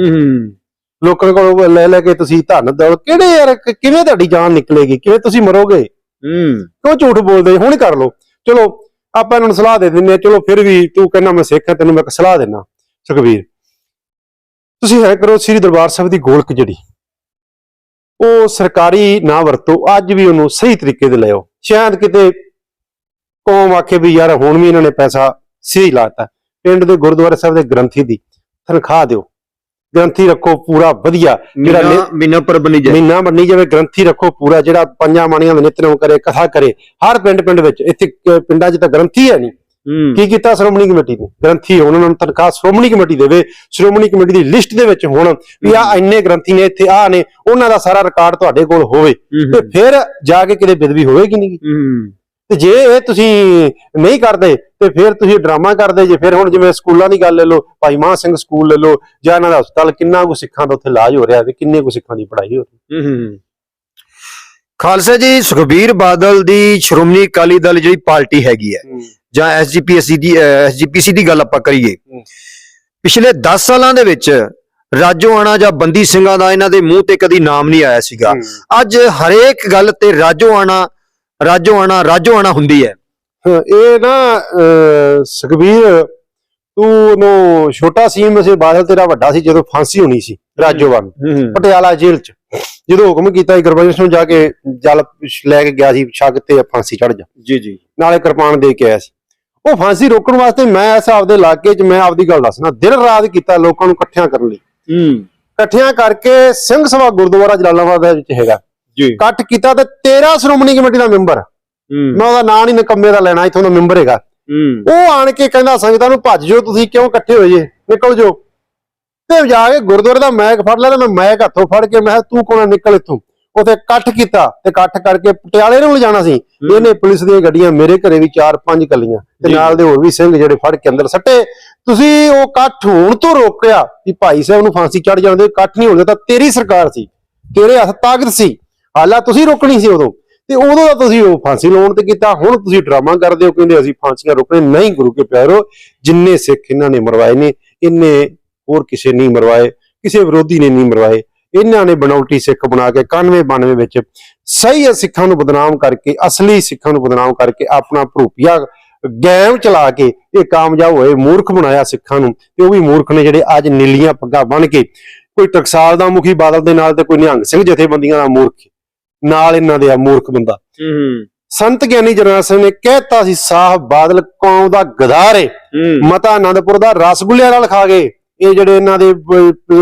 ਲੋਕਾਂ ਕੋਲੋਂ ਲੈ ਲੈ ਕੇ ਤੁਸੀਂ ਧਨ ਦੌਲ ਕਿਹੜੇ ਯਾਰ ਕਿਵੇਂ ਤੁਹਾਡੀ ਜਾਨ ਨਿਕਲੇਗੀ? ਕਿਵੇਂ ਤੁਸੀਂ ਮਰੋਗੇ? ਹੂੰ। ਕਿਉਂ ਝੂਠ ਬੋਲਦੇ? ਹੁਣ ਕਰ ਲਓ। ਚਲੋ ਆਪਾਂ ਇਹਨਾਂ ਨੂੰ ਸਲਾਹ ਦੇ ਦਿੰਦੇ ਹਾਂ। ਚਲੋ ਫਿਰ ਵੀ ਤੂੰ ਕਹਿੰਦਾ ਮੈਂ ਸਿੱਖ ਹਾਂ ਤੈਨੂੰ ਮੈਂ ਇੱਕ ਸਲਾਹ ਦੇਣਾ ਸੁਖਵੀਰ ਤੁਸੀਂ ਹੈ ਕਰੋ ਸ੍ਰੀ ਦਰਬਾਰ ਸਾਹਿਬ ਦੀ ਗੋਲਕ ਜਿਹੜੀ ਉਹ ਸਰਕਾਰੀ ਨਾ ਵਰਤੋ ਅੱਜ ਵੀ ਉਹਨੂੰ ਸਹੀ ਤਰੀਕੇ ਦੇ ਲਿਓ ਸ਼ਾਇਦ ਕਿਤੇ ਕੌਮ ਆਖੇ ਵੀ ਯਾਰ ਹੁਣ ਵੀ ਇਹਨਾਂ ਨੇ ਪੈਸਾ ਸਹੀ ਲਾਤਾ ਪਿੰਡ ਦੇ ਗੁਰਦੁਆਰਾ ਸਾਹਿਬ ਦੇ ਗ੍ਰੰਥੀ ਦੀ ਤਨਖਾਹ ਦਿਓ। ਗ੍ਰੰਥੀ ਰੱਖੋ ਪੂਰਾ ਵਧੀਆ ਜਿਹੜਾ ਮੀਨਾ ਨਿ- ਮੀਨਾ ਪਰ ਬਣੀ ਜਾਏ। ਮਹੀਨਾ ਬੰਨੀ ਜਾਵੇ ਗ੍ਰੰਥੀ ਰੱਖੋ ਪੂਰਾ ਜਿਹੜਾ ਪੰਜਾਂ ਬਾਣੀਆਂ ਦਾ ਨਿਤਨੇਮ ਕਰੇ ਕਥਾ ਕਰੇ। ਹਰ ਪਿੰਡ ਪਿੰਡ ਵਿੱਚ ਇੱਥੇ ਪਿੰਡਾਂ 'ਚ ਤਾਂ ਗ੍ਰੰਥੀ ਹੈ ਨਹੀਂ। ਕੀ ਕੀਤਾ ਸ਼੍ਰੋਮਣੀ ਕਮੇਟੀ ਨੇ? ਗ੍ਰੰਥੀ ਹੁਣ ਉਹਨਾਂ ਨੂੰ ਤਨਖਾਹ ਸ਼੍ਰੋਮਣੀ ਕਮੇਟੀ ਦੇਵੇ ਸ਼੍ਰੋਮਣੀ ਕਮੇਟੀ ਦੀ ਲਿਸਟ ਦੇ ਵਿੱਚ ਹੁਣ ਵੀ ਆ ਇੰਨੇ ਗ੍ਰੰਥੀ ਨੇ ਇੱਥੇ ਆ ਨੇ ਉਹਨਾਂ ਦਾ ਸਾਰਾ ਰਿਕਾਰਡ ਤੁਹਾਡੇ ਕੋਲ ਹੋਵੇ। ਤੇ ਫਿਰ ਜਾ ਕੇ ਕਿਤੇ ਬਿਦਵੀ ਹੋਵੇਗੀ ਨਹੀਂ? ਹੂੰ। ਤੇ ਜੇ ਇਹ ਤੁਸੀਂ ਨਹੀਂ ਕਰਦੇ ਤੇ ਫਿਰ ਤੁਸੀਂ ਡਰਾਮਾ ਕਰਦੇ ਜੇ ਫਿਰ ਹੁਣ ਜਿਵੇਂ ਸਕੂਲਾਂ ਦੀ ਗੱਲ ਲੈ ਲਓ ਭਾਈ ਮਾਨ ਸਿੰਘ ਸਕੂਲ ਲੈ ਲਓ ਜਾਂ ਇਹਨਾਂ ਦਾ ਹਸਪਤਾਲ ਕਿੰਨਾ ਕੁ ਸਿੱਖਾਂ ਦਾ ਉੱਥੇ ਇਲਾਜ ਹੋ ਰਿਹਾ ਤੇ ਕਿੰਨੇ ਕੁ ਸਿੱਖਾਂ ਦੀ ਪੜ੍ਹਾਈ ਹੋ ਰਹੀ? ਹੂੰ ਖਾਲਸਾ ਜੀ ਸੁਖਬੀਰ ਬਾਦਲ ਦੀ ਸ਼੍ਰੋਮਣੀ ਅਕਾਲੀ ਦਲ ਜਿਹੜੀ ਪਾਰਟੀ ਹੈਗੀ ਹੈ। ਜਾਂ ਐਸਜੀਪੀਐਸਸੀ ਦੀ ਐਸਜੀਪੀਸੀ ਦੀ ਗੱਲ ਆਪਾਂ ਕਰੀਏ। ਪਿਛਲੇ 10 ਸਾਲਾਂ ਦੇ ਵਿੱਚ ਰਾਜੋ ਆਣਾ ਜਾਂ ਬੰਦੀ ਸਿੰਘਾਂ ਦਾ ਇਹਨਾਂ ਦੇ ਮੂੰਹ ਤੇ ਕਦੀ ਨਾਮ ਨਹੀਂ ਆਇਆ ਸੀਗਾ। ਅੱਜ ਹਰੇਕ ਗੱਲ ਤੇ ਰਾਜੋ ਆਣਾ ਰਾਜੋ ਆਣਾ ਰਾਜੋ ਆਣਾ ਹੁੰਦੀ ਹੈ। ਇਹ ਨਾ ਸੁਖਬੀਰ ਤੂੰ ਨੂੰ ਛੋਟਾ ਸੀ ਮਸੇ ਬਾਦਲ ਤੇਰਾ ਵੱਡਾ ਸੀ ਜਦੋਂ ਫਾਂਸੀ ਹੋਣੀ ਸੀ ਰਾਜੋਵਾਨ ਪਟਿਆਲਾ ਜੇਲ੍ਹ 'ਚ ਜਦੋਂ ਹੁਕਮ ਕੀਤਾ ਸੀ ਗੁਰਬਚਨ ਸਿੰਘ ਨੂੰ ਜਾ ਕੇ ਜਲ ਲੈ ਕੇ ਗਿਆ ਸੀ ਛੱਗ ਤੇ ਫਾਂਸੀ ਚੜ ਜਾ। ਜੀ ਜੀ। ਨਾਲੇ ਕਿਰਪਾਨ ਦੇ ਕੇ ਆਇਆ ਸੀ। ਉਹ ਫਾਂਸੀ ਰੋਕਣ ਵਾਸਤੇ ਮੈਂ ਇਸ ਆਪਦੇ ਇਲਾਕੇ 'ਚ ਮੈਂ ਆਪਦੀ ਗੱਲ ਦੱਸਣਾ ਦਿਨ ਰਾਤ ਕੀਤਾ ਲੋਕਾਂ ਨੂੰ ਇਕੱਠਿਆਂ ਕਰਨ ਲਈ। ਹੂੰ। ਇਕੱਠਿਆਂ ਕਰਕੇ ਸਿੰਘ ਸਭਾ ਗੁਰਦੁਆਰਾ ਜਲਾਲਾਬਾਦ ਦੇ ਵਿੱਚ ਹੈਗਾ। ਜੀ। ਇਕੱਠ ਕੀਤਾ ਤੇ 13 ਸ਼੍ਰੋਮਣੀ ਕਮੇਟੀ ਦਾ ਮੈਂਬਰ। ਹੂੰ। ਮੈਂ ਉਹਦਾ ਨਾਂ ਨਹੀਂ ਨਿਕੰਮੇ ਦਾ ਲੈਣਾ ਇੱਥੋਂ ਦਾ ਮੈਂਬਰ ਹੈਗਾ। ਹੂੰ। ਉਹ ਆਣ ਕੇ ਕਹਿੰਦਾ ਸੰਗਤਾਂ ਨੂੰ ਭੱਜ ਜਾਓ ਤੁਸੀਂ ਕਿਉਂ ਇਕੱਠੇ ਹੋਏ ਜੇ? ਨਿਕਲ ਜਾਓ। ਤੇ ਜਾ ਕੇ ਗੁਰਦੁਆਰੇ ਦਾ ਮੈਕ ਫੜ ਲਿਆ ਤੇ ਮੈਂ ਮੈਕ ਹੱਥੋਂ ਫੜ ਕੇ ਮੈਂ ਤੂੰ ਕੋਣਾ ਨਿਕਲ ਇੱਥੋਂ। ਉਥੇ ਇਕੱਠ ਕੀਤਾ ਤੇ ਇਕੱਠ ਕਰਕੇ ਪਟਿਆਲੇ ਨੂੰ ਲਿਜਾਣਾ ਸੀ। ਇਹਨੇ ਪੁਲਿਸ ਦੀਆਂ ਗੱਡੀਆਂ ਮੇਰੇ ਘਰੇ ਵੀ 4-5 ਕੱਲੀਆਂ ਤੇ। ਨਾਲ ਦੇ ਹੋਰ ਵੀ ਸਿੰਘ ਜਿਹੜੇ ਫੜ ਕੇ ਅੰਦਰ ਸੱਟੇ। ਤੁਸੀਂ ਉਹ ਇਕੱਠ ਹੋਣ ਤੋਂ ਰੋਕਿਆ ਕਿ ਭਾਈ ਸਾਹਿਬ ਨੂੰ ਫਾਂਸੀ ਚੜ ਜਾਂਦੇ ਇਕੱਠ ਨਹੀਂ ਹੋਣਾ ਤਾਂ ਤੇਰੀ ਸਰਕਾਰ ਸੀ ਤੇਰੇ ਹੱਥ ਤਾਕਤ ਸੀ। ਹਾਲਾ ਤੁਸੀਂ ਰੋਕਣੀ ਸੀ ਉਦੋਂ। ਤੇ ਉਦੋਂ ਦਾ ਤੁਸੀਂ ਉਹ ਫਾਂਸੀ ਲਾਉਣ ਤੇ ਕੀਤਾ ਹੁਣ ਤੁਸੀਂ ਡਰਾਮਾ ਕਰਦੇ ਹੋ ਕਹਿੰਦੇ ਅਸੀਂ ਫਾਂਸੀਆਂ ਰੋਕਣੇ ਨਹੀਂ ਗੁਰੂ ਕੇ ਪਿਆਰੋ। ਜਿੰਨੇ ਸਿੱਖ ਇਹਨਾਂ ਨੇ ਮਰਵਾਏ ਨੇ ਇੰਨੇ ਹੋਰ ਕਿਸੇ ਨਹੀਂ ਮਰਵਾਏ ਕਿਸੇ ਵਿਰੋਧੀ ਨੇ ਨਹੀਂ ਮਰਵਾਏ। ਇਹਨਾਂ ਨੇ ਬਣਾਉਟੀ ਸਿੱਖ ਬਣਾ ਕੇ 91 92 ਵਿੱਚ ਸਹੀ ਸਿੱਖਾਂ ਨੂੰ ਬਦਨਾਮ ਕਰਕੇ ਅਸਲੀ ਸਿੱਖਾਂ ਨੂੰ ਬਦਨਾਮ ਕਰਕੇ ਆਪਣਾ ਭਰੂਪੀਆ ਗੈਮ ਚਲਾ ਕੇ ਇਹ ਕਾਮਯਾਬ ਹੋਏ ਮੂਰਖ ਬਣਾਇਆ ਸਿੱਖਾਂ ਨੂੰ। ਤੇ ਉਹ ਵੀ ਮੂਰਖ ਨੇ ਜਿਹੜੇ ਅੱਜ ਨੀਲੀਆਂ ਪੱਗਾਂ ਬਣ ਕੇ ਕੋਈ ਟਕਸਾਲ ਦਾ ਮੁਖੀ ਬਾਦਲ ਦੇ ਨਾਲ ਤੇ ਕੋਈ ਨਿਹੰਗ ਸਿੰਘ ਜਥੇਬੰਦੀਆਂ ਦਾ ਮੂਰਖ ਨਾਲ ਇਹਨਾਂ ਦੇ ਆ ਮੂਰਖ ਬੰਦਾ। ਹੂੰ ਸੰਤ ਗਿਆਨੀ ਜਰਨੈਲ ਸਿੰਘ ਨੇ ਕਹਿਤਾ ਸੀ ਸਾਹਿਬ ਬਾਦਲ ਕੌਮ ਦਾ ਗਦਾਰ ਏ। ਮਤਾ ਆਨੰਦਪੁਰ ਦਾ ਰਸਗੁੱਲਿਆਂ ਨਾਲ ਖਾ ਗਏ। ਇਹ ਜਿਹੜੇ ਇਹਨਾਂ ਦੇ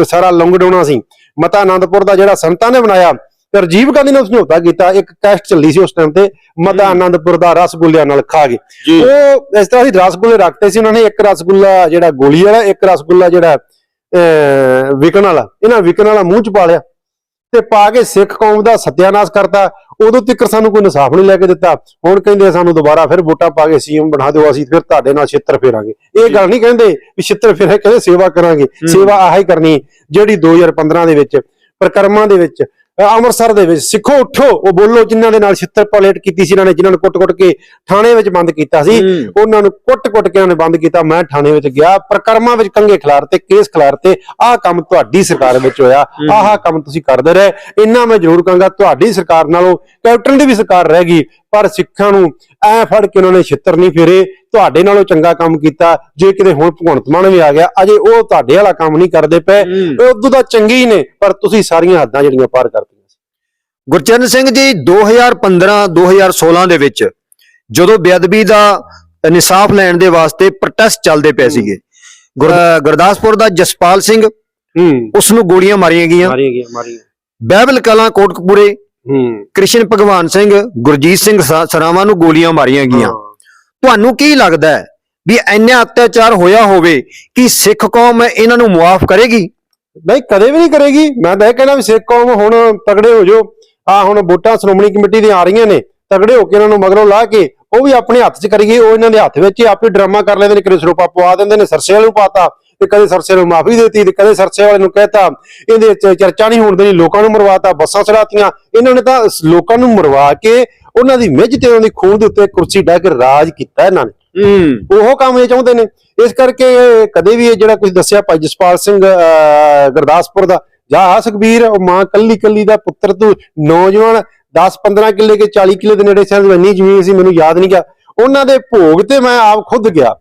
ਸਾਰਾ ਲੰਗੜਾਉਣਾ ਸੀ। ਮਤਾ ਆਨੰਦਪੁਰ ਦਾ ਜਿਹੜਾ ਸੰਤਾਂ ਨੇ ਬਣਾਇਆ ਤੇ ਰਾਜੀਵ ਗਾਂਧੀ ਨੇ ਸਮਝੌਤਾ ਕੀਤਾ ਇੱਕ ਕੈਸਟ ਚੱਲੀ ਸੀ ਉਸ ਟਾਈਮ ਤੇ ਮਤਾ। ਆਨੰਦਪੁਰ ਦਾ ਰਸਗੁੱਲਿਆਂ ਨਾਲ ਖਾ ਗਏ ਉਹ ਇਸ ਤਰ੍ਹਾਂ ਹੀ ਰਸਗੁੱਲੇ ਰੱਖਦੇ ਸੀ ਉਹਨਾਂ ਨੇ ਇੱਕ ਰਸਗੁੱਲਾ ਜਿਹੜਾ ਗੋਲੀ ਵਾਲਾ ਇੱਕ ਰਸਗੁੱਲਾ ਜਿਹੜਾ ਵਿਕਣ ਵਾਲਾ ਇਹਨਾਂ ਵਿਕਣ ਵਾਲਾ ਮੂੰਹ ਚ ਪਾ ਲਿਆ ਤੇ ਪਾ ਕੇ ਸਿੱਖ ਕੌਮ ਦਾ ਸਤਿਆਨਾਸ਼ ਕਰਤਾ। ਉਦੋਂ ਤੱਕ ਸਾਨੂੰ ਕੋਈ ਇਨਸਾਫ ਨਹੀਂ ਲੈ ਕੇ ਦਿੱਤਾ। ਹੁਣ ਕਹਿੰਦੇ ਸਾਨੂੰ ਦੁਬਾਰਾ ਫਿਰ ਵੋਟਾਂ ਪਾ ਕੇ ਸੀਐਮ ਬਣਾ ਦਿਓ ਅਸੀਂ ਫਿਰ ਤੁਹਾਡੇ ਨਾਲ ਛਿੱਤਰ ਫੇਰਾਂਗੇ। ਇਹ ਗੱਲ ਨਹੀਂ ਕਹਿੰਦੇ ਵੀ ਛਿੱਤਰ ਫੇਰੇ ਕਹਿੰਦੇ ਸੇਵਾ ਕਰਾਂਗੇ। ਸੇਵਾ ਆਹੀ ਕਰਨੀ ਜਿਹੜੀ 2015 ਦੇ ਵਿੱਚ ਪ੍ਰਕਰਮਾਂ ਦੇ ਵਿੱਚ ਅੰਮ੍ਰਿਤਸਰ ਦੇ ਵਿੱਚ ਸਿੱਖੋ ਉੱਠੋ। ਉਹ ਬੋਲੋ ਜਿਨ੍ਹਾਂ ਦੇ ਨਾਲ ਛਿੱਤਰ ਪਲੇਟ ਕੀਤੀ ਸੀ ਇਹਨਾਂ ਨੇ ਜਿਨ੍ਹਾਂ ਨੂੰ ਕੁੱਟ-ਕੁੱਟ ਕੇ ਥਾਣੇ ਵਿੱਚ ਬੰਦ ਕੀਤਾ ਸੀ। ਉਹਨਾਂ ਨੂੰ ਕੁੱਟ-ਕੁੱਟ ਕੇ ਉਹਨਾਂ ਨੇ ਬੰਦ ਕੀਤਾ। ਮੈਂ ਥਾਣੇ ਵਿੱਚ ਗਿਆ ਪ੍ਰਕਰਮਾਂ ਵਿੱਚ ਕੰਗੇ ਖਿਲਾਰ ਤੇ ਕੇਸ ਖਿਲਾਰ ਤੇ ਆਹ ਕੰਮ ਤੁਹਾਡੀ ਸਰਕਾਰ ਵਿੱਚ ਹੋਇਆ। ਆਹ ਕੰਮ ਤੁਸੀਂ ਕਰਦੇ ਰਹੇ। ਇੰਨਾ ਮੈਂ ਜ਼ਰੂਰ ਕਹਾਂਗਾ ਤੁਹਾਡੀ ਸਰਕਾਰ ਨਾਲੋਂ ਕੈਪਟਨ ਦੀ ਵੀ ਸਰਕਾਰ ਰਹਿ ਗਈ। ਪਰ ਸਿੱਖਾਂ ਨੂੰ ਐ ਫੜ ਕੇ ਉਹਨਾਂ ਨੇ ਛਿੱਤਰ ਨਹੀਂ ਫੇਰੇ। ਤੁਹਾਡੇ ਨਾਲੋਂ ਚੰਗਾ ਕੰਮ ਕੀਤਾ। ਜੇ ਕਿਤੇ ਹੁਣ ਭਗਵੰਤ ਮਾਨ ਵੀ ਆ ਗਿਆ ਅਜੇ ਉਹ ਤੁਹਾਡੇ ਵਾਲਾ ਕੰਮ ਨਹੀਂ ਕਰਦੇ ਪਏ। ਉਦੋਂ ਤਾਂ ਚੰਗੇ ਹੀ ਨੇ ਪਰ ਤੁਸੀਂ ਸਾਰੀਆਂ ਹੱਦਾਂ ਜਿਹੜੀਆਂ ਪਾਰ ਕਰਤੀਆਂ ਸੀ। ਗੁਰਚਰਨ ਸਿੰਘ ਜੀ 2015-2016 ਦੇ ਵਿੱਚ ਜਦੋਂ ਬੇਅਦਬੀ ਦਾ ਇਨਸਾਫ ਲੈਣ ਦੇ ਵਾਸਤੇ ਪ੍ਰੋਟੈਸਟ ਚੱਲਦੇ ਪਏ ਸੀਗੇ ਗੁਰਦਾਸਪੁਰ ਦਾ ਜਸਪਾਲ ਸਿੰਘ ਉਸ ਨੂੰ ਗੋਲੀਆਂ ਮਾਰੀਆਂ ਗਈਆਂ। ਮਾਰੀਆਂ ਗਈਆਂ ਮਾਰੀਆਂ। ਬਹਿਬਲ ਕਲਾਂ ਕੋਟਕਪੂਰੇ ਕ੍ਰਿਸ਼ਨ ਭਗਵਾਨ ਸਿੰਘ ਗੁਰਜੀਤ ਸਿੰਘ ਸਰਾ- ਸਰਾਵਾਂ ਨੂੰ ਗੋਲੀਆਂ ਮਾਰੀਆਂ ਗਈਆਂ। ਤੁਹਾਨੂੰ ਕੀ ਲੱਗਦਾ ਹੈ ਵੀ ਇੰਨਾ ਅਤਿਆਚਾਰ ਹੋਇਆ ਹੋਵੇ ਕਿ ਸਿੱਖ ਕੌਮ ਇਹਨਾਂ ਨੂੰ ਮੁਆਫ ਕਰੇਗੀ? ਨਹੀਂ ਕਦੇ ਵੀ ਨਹੀਂ ਕਰੇਗੀ। ਮੈਂ ਤਾਂ ਇਹ ਕਹਿਣਾ ਵੀ ਸਿੱਖ ਕੌਮ ਹੁਣ ਤਗੜੇ ਹੋ ਜਾਓ। ਆ ਹੁਣ ਵੋਟਾਂ ਸ਼੍ਰੋਮਣੀ ਕਮੇਟੀ ਦੀਆਂ ਆ ਰਹੀਆਂ ਨੇ। ਤਗੜੇ ਹੋ ਕੇ ਇਹਨਾਂ ਨੂੰ ਮਗਰੋਂ ਲਾ ਕੇ ਉਹ ਵੀ ਆਪਣੇ ਹੱਥ 'ਚ ਕਰੀਏ। ਉਹ ਇਹਨਾਂ ਦੇ ਹੱਥ ਵਿੱਚ ਹੀ ਆਪੇ ਡਰਾਮਾ ਕਰ ਲੈਂਦੇ ਨੇ ਕਦੇ ਸਰੋਪਾ ਪਵਾ ਦਿੰਦੇ ਨੇ ਸਰਸੇ ਵਾਲੇ ਨੂੰ ਪਾਤਾ। ਤੇ ਕਦੇ ਸਰਸੇ ਨੂੰ ਮਾਫੀ ਦੇਤੀ ਤੇ ਕਦੇ ਸਰਸੇ ਵਾਲੇ ਨੂੰ ਕਹਿਤਾ ਇਹਦੇ ਵਿੱਚ ਚਰਚਾ ਨਹੀਂ ਹੋਣ ਦੇਣੀ ਲੋਕਾਂ ਨੂੰ ਮਰਵਾਤਾ ਬੱਸਾਂ ਚੜਾਤੀਆਂ ਇਹਨਾਂ ਨੇ ਤਾਂ ਲੋਕਾਂ ਨੂੰ ਮਰਵਾ ਕੇ ਉਹਨਾਂ ਦੀ ਮਿੱਝ ਤੇ ਉਹਨਾਂ ਦੀ ਖੂਨ ਦੇ ਉੱਤੇ ਕੁਰਸੀ ਢਾ ਕੇ ਰਾਜ ਕੀਤਾ ਇਹਨਾਂ ਨੇ। ਹੂੰ। ਉਹ ਕੰਮ ਇਹ ਚਾਹੁੰਦੇ ਨੇ। ਇਸ ਕਰਕੇ ਕਦੇ ਵੀ ਇਹ ਜਿਹੜਾ ਕੁਝ ਦੱਸਿਆ ਭਾਈ ਜਸਪਾਲ ਸਿੰਘ ਗੁਰਦਾਸਪੁਰ ਦਾ ਜਾ ਆ ਸੁਖਬੀਰ ਉਹ ਮਾਂ ਕੱਲੀ ਕੱਲੀ ਦਾ ਪੁੱਤਰ ਤੂੰ ਨੌਜਵਾਨ 10 15 ਕਿੱਲੇ ਕੇ 40 ਕਿੱਲੇ ਦੇ ਨੇੜੇ ਸ਼ਾਇਦ ਇੰਨੀ ਜ਼ਮੀਨ ਸੀ ਮੈਨੂੰ ਯਾਦ ਨਹੀਂ ਗਿਆ। ਉਹਨਾਂ ਦੇ ਭੋਗ ਤੇ ਮੈਂ ਆਪ ਖੁਦ ਗਿਆ।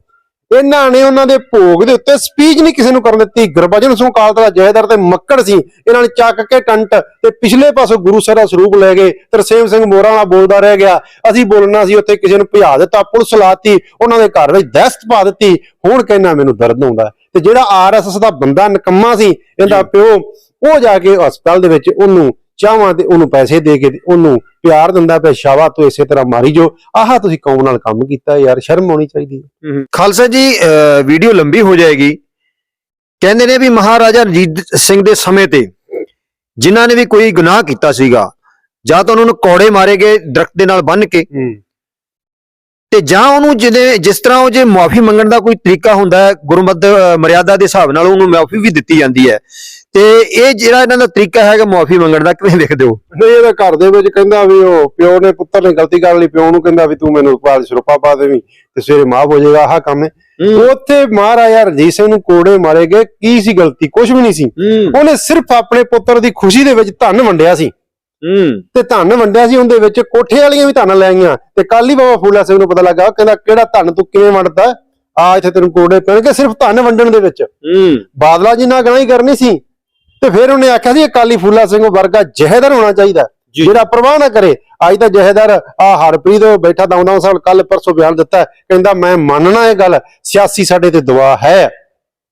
ਇਹਨਾਂ ਨੇ ਉਹਨਾਂ ਦੇ ਭੋਗ ਦੇ ਉੱਤੇ ਸਪੀਚ ਨਹੀਂ ਕਿਸੇ ਨੂੰ ਕਰਨ ਦਿੱਤੀ। ਗੁਰਬਚਨ ਸਿੰਘ ਕਾਲ ਦਾ ਜਹੇਦਾਰ ਤੇ ਮੱਕੜ ਸੀ। ਇਹਨਾਂ ਨੇ ਚੱਕ ਕੇ ਟੰਟ ਤੇ ਪਿਛਲੇ ਪਾਸੋਂ ਗੁਰੂ ਸਾਹਿਬ ਦਾ ਸਰੂਪ ਲੈ ਗਏ। ਤਰਸੇਮ ਸਿੰਘ ਮੋਰਾ ਵਾਲਾ ਬੋਲਦਾ ਰਹਿ ਗਿਆ। ਅਸੀਂ ਬੋਲਣਾ ਸੀ ਉੱਥੇ ਕਿਸੇ ਨੂੰ ਭਜਾ ਦਿੱਤਾ ਪੁਲਿਸ ਲਾਤੀ ਉਹਨਾਂ ਦੇ ਘਰ ਵਿੱਚ ਦਹਿਸ਼ਤ ਪਾ ਦਿੱਤੀ। ਹੁਣ ਕਹਿੰਦਾ ਮੈਨੂੰ ਦਰਦ ਹੁੰਦਾ ਤੇ ਜਿਹੜਾ ਆਰਐਸਐਸ ਦਾ ਬੰਦਾ ਨਕੰਮਾ ਸੀ ਇਹਦਾ ਪਿਓ ਉਹ ਜਾ ਕੇ ਹਸਪਤਾਲ ਦੇ ਵਿੱਚ ਉਹਨੂੰ ਚਾਹਾਂ ਤੇ ਉਹਨੂੰ ਪੈਸੇ ਦੇ ਕੇ ਉਹਨੂੰ ਪਿਆਰ ਦਿੰਦਾ ਪਿਆ ਸ਼ਾਵਾ ਤੂੰ ਇਸੇ ਤਰ੍ਹਾਂ ਮਾਰੀ ਜੋ ਆਹ ਤੁਸੀਂ ਕੌਮ ਨਾਲ ਕੰਮ ਕੀਤਾ ਯਾਰ ਸ਼ਰਮ ਆਉਣੀ ਚਾਹੀਦੀ ਹੈ। ਖਾਲਸਾ ਜੀ ਵੀਡੀਓ ਲੰਬੀ ਹੋ ਜਾਏਗੀ। ਕਹਿੰਦੇ ਨੇ ਵੀ ਮਹਾਰਾਜਾ ਰਣਜੀਤ ਸਿੰਘ ਦੇ ਸਮੇਂ ਤੇ ਜਿਨ੍ਹਾਂ ਨੇ ਵੀ ਕੋਈ ਗੁਨਾਹ ਕੀਤਾ ਸੀਗਾ ਜਾਂ ਤਾਂ ਉਹਨਾਂ ਨੂੰ ਕੌੜੇ ਮਾਰੇ ਗਏ ਦਰਖਤ ਦੇ ਨਾਲ ਬੰਨ੍ਹ ਕੇ। ਤੇ ਜਾਂ ਉਹਨੂੰ ਜਿਹਦੇ ਜਿਸ ਤਰ੍ਹਾਂ ਉਹ ਜੇ ਮਾਫੀ ਮੰਗਣ ਦਾ ਕੋਈ ਤਰੀਕਾ ਹੁੰਦਾ ਹੈ ਗੁਰਮਤ ਮਰਿਆਦਾ ਦੇ ਹਿਸਾਬ ਨਾਲ ਉਹਨੂੰ ਮਾਫੀ ਵੀ ਦਿੱਤੀ ਜਾਂਦੀ ਹੈ। ਤੇ ਇਹ ਜਿਹੜਾ ਇਹਨਾਂ ਦਾ ਤਰੀਕਾ ਹੈਗਾ ਮਾਫੀ ਮੰਗਣ ਦਾ ਕਿਵੇਂ ਦੇਖਦੇ ਹੋ? ਨਹੀਂ ਇਹਦਾ ਘਰ ਦੇ ਵਿੱਚ ਕਹਿੰਦਾ ਵੀ ਉਹ ਪਿਓ ਨੇ ਪੁੱਤਰ ਨੇ ਗਲਤੀ ਕਰ ਲਈ ਪਿਓ ਨੂੰ ਕਹਿੰਦਾ ਵੀ ਤੂੰ ਮੈਨੂੰ ਪਾਲ ਸਰਪਾ ਪਾ ਦੇਵੀਂ ਤੇ ਸਵੇਰੇ ਮਾਫ ਹੋ ਜਾਏਗਾ ਆਹ ਕੰਮ ਹੈ। ਉੱਥੇ ਮਹਾਰਾਜਾ ਰਣਜੀਤ ਸਿੰਘ ਨੂੰ ਕੋੜੇ ਮਾਰੇ ਗਏ ਕੀ ਸੀ ਗਲਤੀ? ਕੁਝ ਵੀ ਨਹੀਂ ਸੀ। ਉਹਨੇ ਸਿਰਫ ਆਪਣੇ ਪੁੱਤਰ ਦੀ ਖੁਸ਼ੀ ਦੇ ਵਿੱਚ ਧਨ ਵੰਡਿਆ ਸੀ। ਤੇ ਧਨ ਵੰਡਿਆ ਸੀ ਉਹਦੇ ਵਿੱਚ ਕੋਠੇ ਵਾਲੀਆਂ ਵੀ ਧਨ ਲੈ ਗਈਆਂ ਤੇ ਕੱਲ ਹੀ ਬਾਬਾ ਫੂਲਾ ਸਿੰਘ ਨੂੰ ਪਤਾ ਲੱਗਾ ਕਹਿੰਦਾ ਕਿਹੜਾ ਧਨ ਤੂੰ ਕਿਵੇਂ ਵੰਡਦਾ? ਆ ਇੱਥੇ ਤੈਨੂੰ ਕੋੜੇ ਪੈਣਗੇ ਸਿਰਫ ਧਨ ਵੰਡਣ ਦੇ ਵਿੱਚ। ਬਾਦਲਾ ਜੀ ਨਾਲ ਗਣਾਈ ਕਰਨੀ ਸੀ। ਤੇ ਫਿਰ ਉਹਨੇ ਆਖਿਆ ਸੀ ਅਕਾਲੀ ਫੂਲਾ ਸਿੰਘ ਵਰਗਾ ਜਹੇਦਾਰ ਹੋਣਾ ਚਾਹੀਦਾ। ਜਿਹੜਾ ਪ੍ਰਵਾਹ ਨਾ ਕਰੇ। ਅੱਜ ਤਾਂ ਜਹੇਦਾਰ ਆ ਹਰਪ੍ਰੀਤ ਬੈਠਾ ਦਉਂਦਾ ਸਾਹਿਬ ਕੱਲ ਪਰਸੋਂ ਬਿਆਨ ਦਿੱਤਾ। ਕਹਿੰਦਾ ਮੈਂ ਮੰਨਣਾ ਇਹ ਗੱਲ। ਸਿਆਸੀ ਸਾਡੇ ਤੇ ਦਵਾ ਹੈ।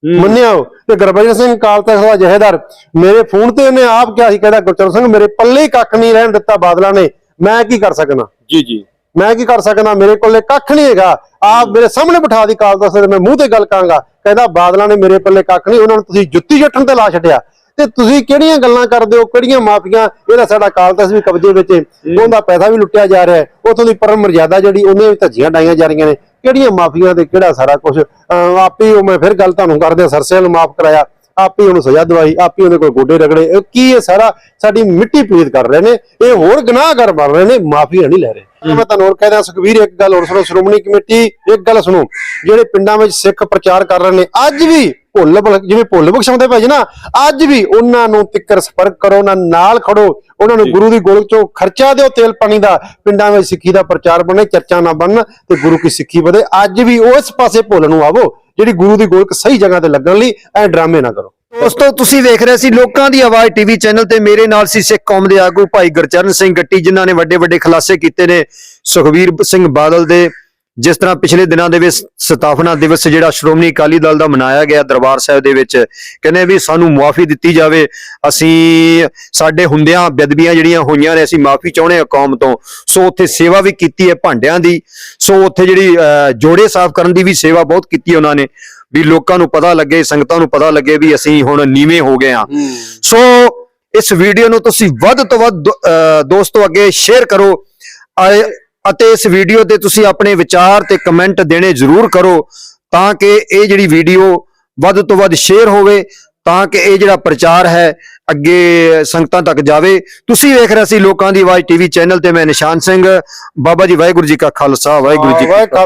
ਮੰਨਿਆ। ਤੇ ਗੁਰਬਚਨ ਸਿੰਘ ਕਾਲ ਤਖਤ ਦਾ ਜਹੇਦਾਰ ਮੇਰੇ ਫੋਨ ਤੇ ਉਹਨੇ ਆਪ ਕਿਹਾ ਸੀ ਕਹਿੰਦਾ ਗੁਰਚਰਨ ਸਿੰਘ ਮੇਰੇ ਪੱਲੇ ਕੱਖ ਨਹੀਂ ਰਹਿਣ ਦਿੱਤਾ ਬਾਦਲਾਂ ਨੇ ਮੈਂ ਕੀ ਕਰ ਸਕਦਾ ਜੀ ਜੀ। ਮੈਂ ਕੀ ਕਰ ਸਕਦਾ ਮੇਰੇ ਕੋਲੇ ਕੱਖ ਨਹੀਂ ਹੈਗਾ। ਆਪ ਮੇਰੇ ਸਾਹਮਣੇ ਬਿਠਾ ਦੀ ਕਾਲ ਤੇ ਮੈਂ ਮੂੰਹ ਤੇ ਗੱਲ ਕਰਾਂਗਾ। ਕਹਿੰਦਾ ਬਾਦਲਾਂ ਨੇ ਮੇਰੇ ਪੱਲੇ ਕੱਖ ਨਹੀਂ ਉਹਨਾਂ ਨੂੰ ਤੁਸੀਂ ਜੁੱਤੀ ਜੱਟਣ ਤੇ ਲਾ ਛੱਡਿਆ। ਤੇ ਤੁਸੀਂ ਕਿਹੜੀਆਂ ਗੱਲਾਂ ਕਰਦੇ ਹੋ? ਕਿਹੜੀਆਂ ਮਾਫੀਆਂ? ਇਹਦਾ ਸਾਡਾ ਕਾਲ ਤਖਤ ਵੀ ਕਬਜ਼ੇ ਵਿੱਚ ਉਹਦਾ ਪੈਸਾ ਵੀ ਲੁੱਟਿਆ ਜਾ ਰਿਹਾ ਹੈ। ਉਥੋਂ ਦੀ ਪਰਮ ਮਰਜ਼ਾਦਾ ਜਿਹੜੀ ਉਹਨੇ ਵੀ ਧੱਜੀਆਂ ਡਾਈਆਂ ਜਾ ਰਹੀਆਂ ਨੇ। ਕਿਹੜੀਆਂ ਮਾਫੀਆਂ ਤੇ ਕਿਹੜਾ ਸਾਰਾ ਕੁਝ ਆਪੇ ਉਹ ਮੈਂ ਫਿਰ ਗੱਲ ਤੁਹਾਨੂੰ ਕਰਦੇ ਸਰਸੇ ਨੂੰ ਮਾਫ ਕਰਾਇਆ। ਆਪੇ ਉਹਨੂੰ ਸਜ਼ਾ ਦਵਾਈ ਆਪੇ ਉਹਦੇ ਕੋਲ ਗੋਡੇ ਰਗੜੇ। ਕੀ ਇਹ ਸਾਰਾ ਸਾਡੀ ਮਿੱਟੀ ਪਲੀਤ ਕਰ ਰਹੇ ਨੇ? ਇਹ ਹੋਰ ਗੁਨਾਹਗਰ ਬਣ ਰਹੇ ਨੇ ਮਾਫੀਆ ਨਹੀਂ ਲੈ ਰਹੇ। ਮੈਂ ਤੁਹਾਨੂੰ ਹੋਰ ਕਹਿਦਾ ਸੁਖਵੀਰ ਇੱਕ ਗੱਲ ਹੋਰ ਸੁਣੋ ਸ਼੍ਰੋਮਣੀ ਕਮੇਟੀ ਇੱਕ ਗੱਲ ਸੁਣੋ। ਜਿਹੜੇ ਪਿੰਡਾਂ ਵਿੱਚ ਸਿੱਖ ਪ੍ਰਚਾਰ ਕਰ ਰਹੇ ਨੇ ਅੱਜ ਵੀ ਭੁੱਲ ਭੁਲ- ਜਿਵੇਂ ਭੁੱਲ ਬਖਸ਼ਾਉਂਦੇ ਭਾਈ ਨਾ ਅੱਜ ਵੀ ਉਹਨਾਂ ਨੂੰ ਤਿੱਕਰ ਸੰਪਰਕ ਕਰੋ ਉਹਨਾਂ ਨਾਲ ਖੜੋ। ਉਹਨਾਂ ਨੂੰ ਗੁਰੂ ਦੀ ਗੋਲਕ ਚੋਂ ਖਰਚਾ ਦਿਓ ਤੇਲ ਪਾਣੀ ਦਾ। ਪਿੰਡਾਂ ਵਿੱਚ ਸਿੱਖੀ ਦਾ ਪ੍ਰਚਾਰ ਬਣੇ ਚਰਚਾ ਨਾ ਬਣਨ ਤੇ ਗੁਰੂ ਕੀ ਸਿੱਖੀ ਵਧੇ। ਅੱਜ ਵੀ ਉਸ ਪਾਸੇ ਭੁੱਲ ਨੂੰ ਆਵੋ ਜਿਹੜੀ ਗੁਰੂ ਦੀ ਗੋਲਕ ਸਹੀ ਜਗ੍ਹਾ ਤੇ ਲੱਗਣ ਲਈ ਐ ਡਰਾਮੇ ਨਾ ਕਰੋ। ਦੋਸਤੋ ਤੁਸੀਂ ਵੇਖ ਰਹੇ ਸੀ ਲੋਕਾਂ ਦੀ ਆਵਾਜ਼ ਟੀਵੀ ਚੈਨਲ ਤੇ। ਮੇਰੇ ਨਾਲ ਸੀ ਸਿੱਖ ਕੌਮ ਦੇ ਆਗੂ ਭਾਈ ਗੁਰਚਰਨ ਸਿੰਘ ਗੱਟੀ ਜਿਨ੍ਹਾਂ ਨੇ ਵੱਡੇ ਵੱਡੇ ਖੁਲਾਸੇ ਕੀਤੇ ਨੇ। ਸੁਖਵੀਰ ਸਿੰਘ ਬਾਦਲ ਦੇ ਜਿਸ ਤਰ੍ਹਾਂ ਪਿਛਲੇ ਦਿਨਾਂ ਦੇ ਵਿੱਚ ਸਤਾਫਨਾ ਦਿਵਸ ਜਿਹੜਾ ਸ਼੍ਰੋਮਣੀ ਅਕਾਲੀ ਦਲ ਦਾ ਮਨਾਇਆ ਗਿਆ ਦਰਬਾਰ ਸਾਹਿਬ ਦੇ ਵਿੱਚ ਕਹਿੰਦੇ ਵੀ ਸਾਨੂੰ ਮੁਆਫੀ ਦਿੱਤੀ ਜਾਵੇ ਅਸੀਂ ਸਾਡੇ ਹੁੰਦਿਆਂ ਬੇਦਬੀਆਂ ਜਿਹੜੀਆਂ ਹੋਈਆਂ ਨੇ ਅਸੀਂ ਮਾਫੀ ਚਾਹੁੰਦੇ ਹਾਂ ਕੌਮ ਤੋਂ। ਸੋ ਉੱਥੇ ਸੇਵਾ ਵੀ ਕੀਤੀ ਹੈ ਭਾਂਡਿਆਂ ਦੀ ਸੋ ਉੱਥੇ ਜਿਹੜੀ ਜੋੜੇ ਸਾਫ਼ ਕਰਨ ਦੀ ਵੀ ਸੇਵਾ ਬਹੁਤ ਕੀਤੀ ਉਹਨਾਂ ਨੇ ਵੀ ਲੋਕਾਂ ਨੂੰ ਪਤਾ ਲੱਗੇ ਸੰਗਤਾਂ ਨੂੰ ਪਤਾ ਲੱਗੇ ਵੀ ਅਸੀਂ ਹੁਣ ਨੀਵੇਂ ਹੋ ਗਏ ਹਾਂ। ਸੋ ਇਸ ਵੀਡੀਓ ਨੂੰ ਤੁਸੀਂ ਵੱਧ ਤੋਂ ਵੱਧ ਦੋਸਤੋ ਅੱਗੇ ਸ਼ੇਅਰ ਕਰੋ। ਆਏ- ਅਤੇ ਇਸ ਵੀਡੀਓ ਤੇ ਤੁਸੀਂ ਆਪਣੇ ਵਿਚਾਰ ਤੇ ਕਮੈਂਟ ਦੇਣੇ ਜ਼ਰੂਰ ਕਰੋ ਤਾਂ ਕਿ ਇਹ ਜਿਹੜੀ ਵੀਡੀਓ ਵੱਧ ਤੋਂ ਵੱਧ ਸ਼ੇਅਰ ਹੋਵੇ ਤਾਂ ਕਿ ਇਹ ਜਿਹੜਾ ਪ੍ਰਚਾਰ ਹੈ ਅੱਗੇ ਸੰਗਤਾਂ ਤੱਕ ਜਾਵੇ। ਤੁਸੀਂ ਵੇਖ ਰਹੇ ਸੀ ਲੋਕਾਂ ਦੀ ਆਵਾਜ਼ ਟੀਵੀ ਚੈਨਲ ਤੇ ਮੈਂ ਨਿਸ਼ਾਨ ਸਿੰਘ। ਬਾਬਾ ਜੀ ਵਾਹਿਗੁਰੂ ਜੀ ਕਾ ਖਾਲਸਾ ਵਾਹਿਗੁਰੂ ਜੀ ਕੀ ਫਤਿਹ।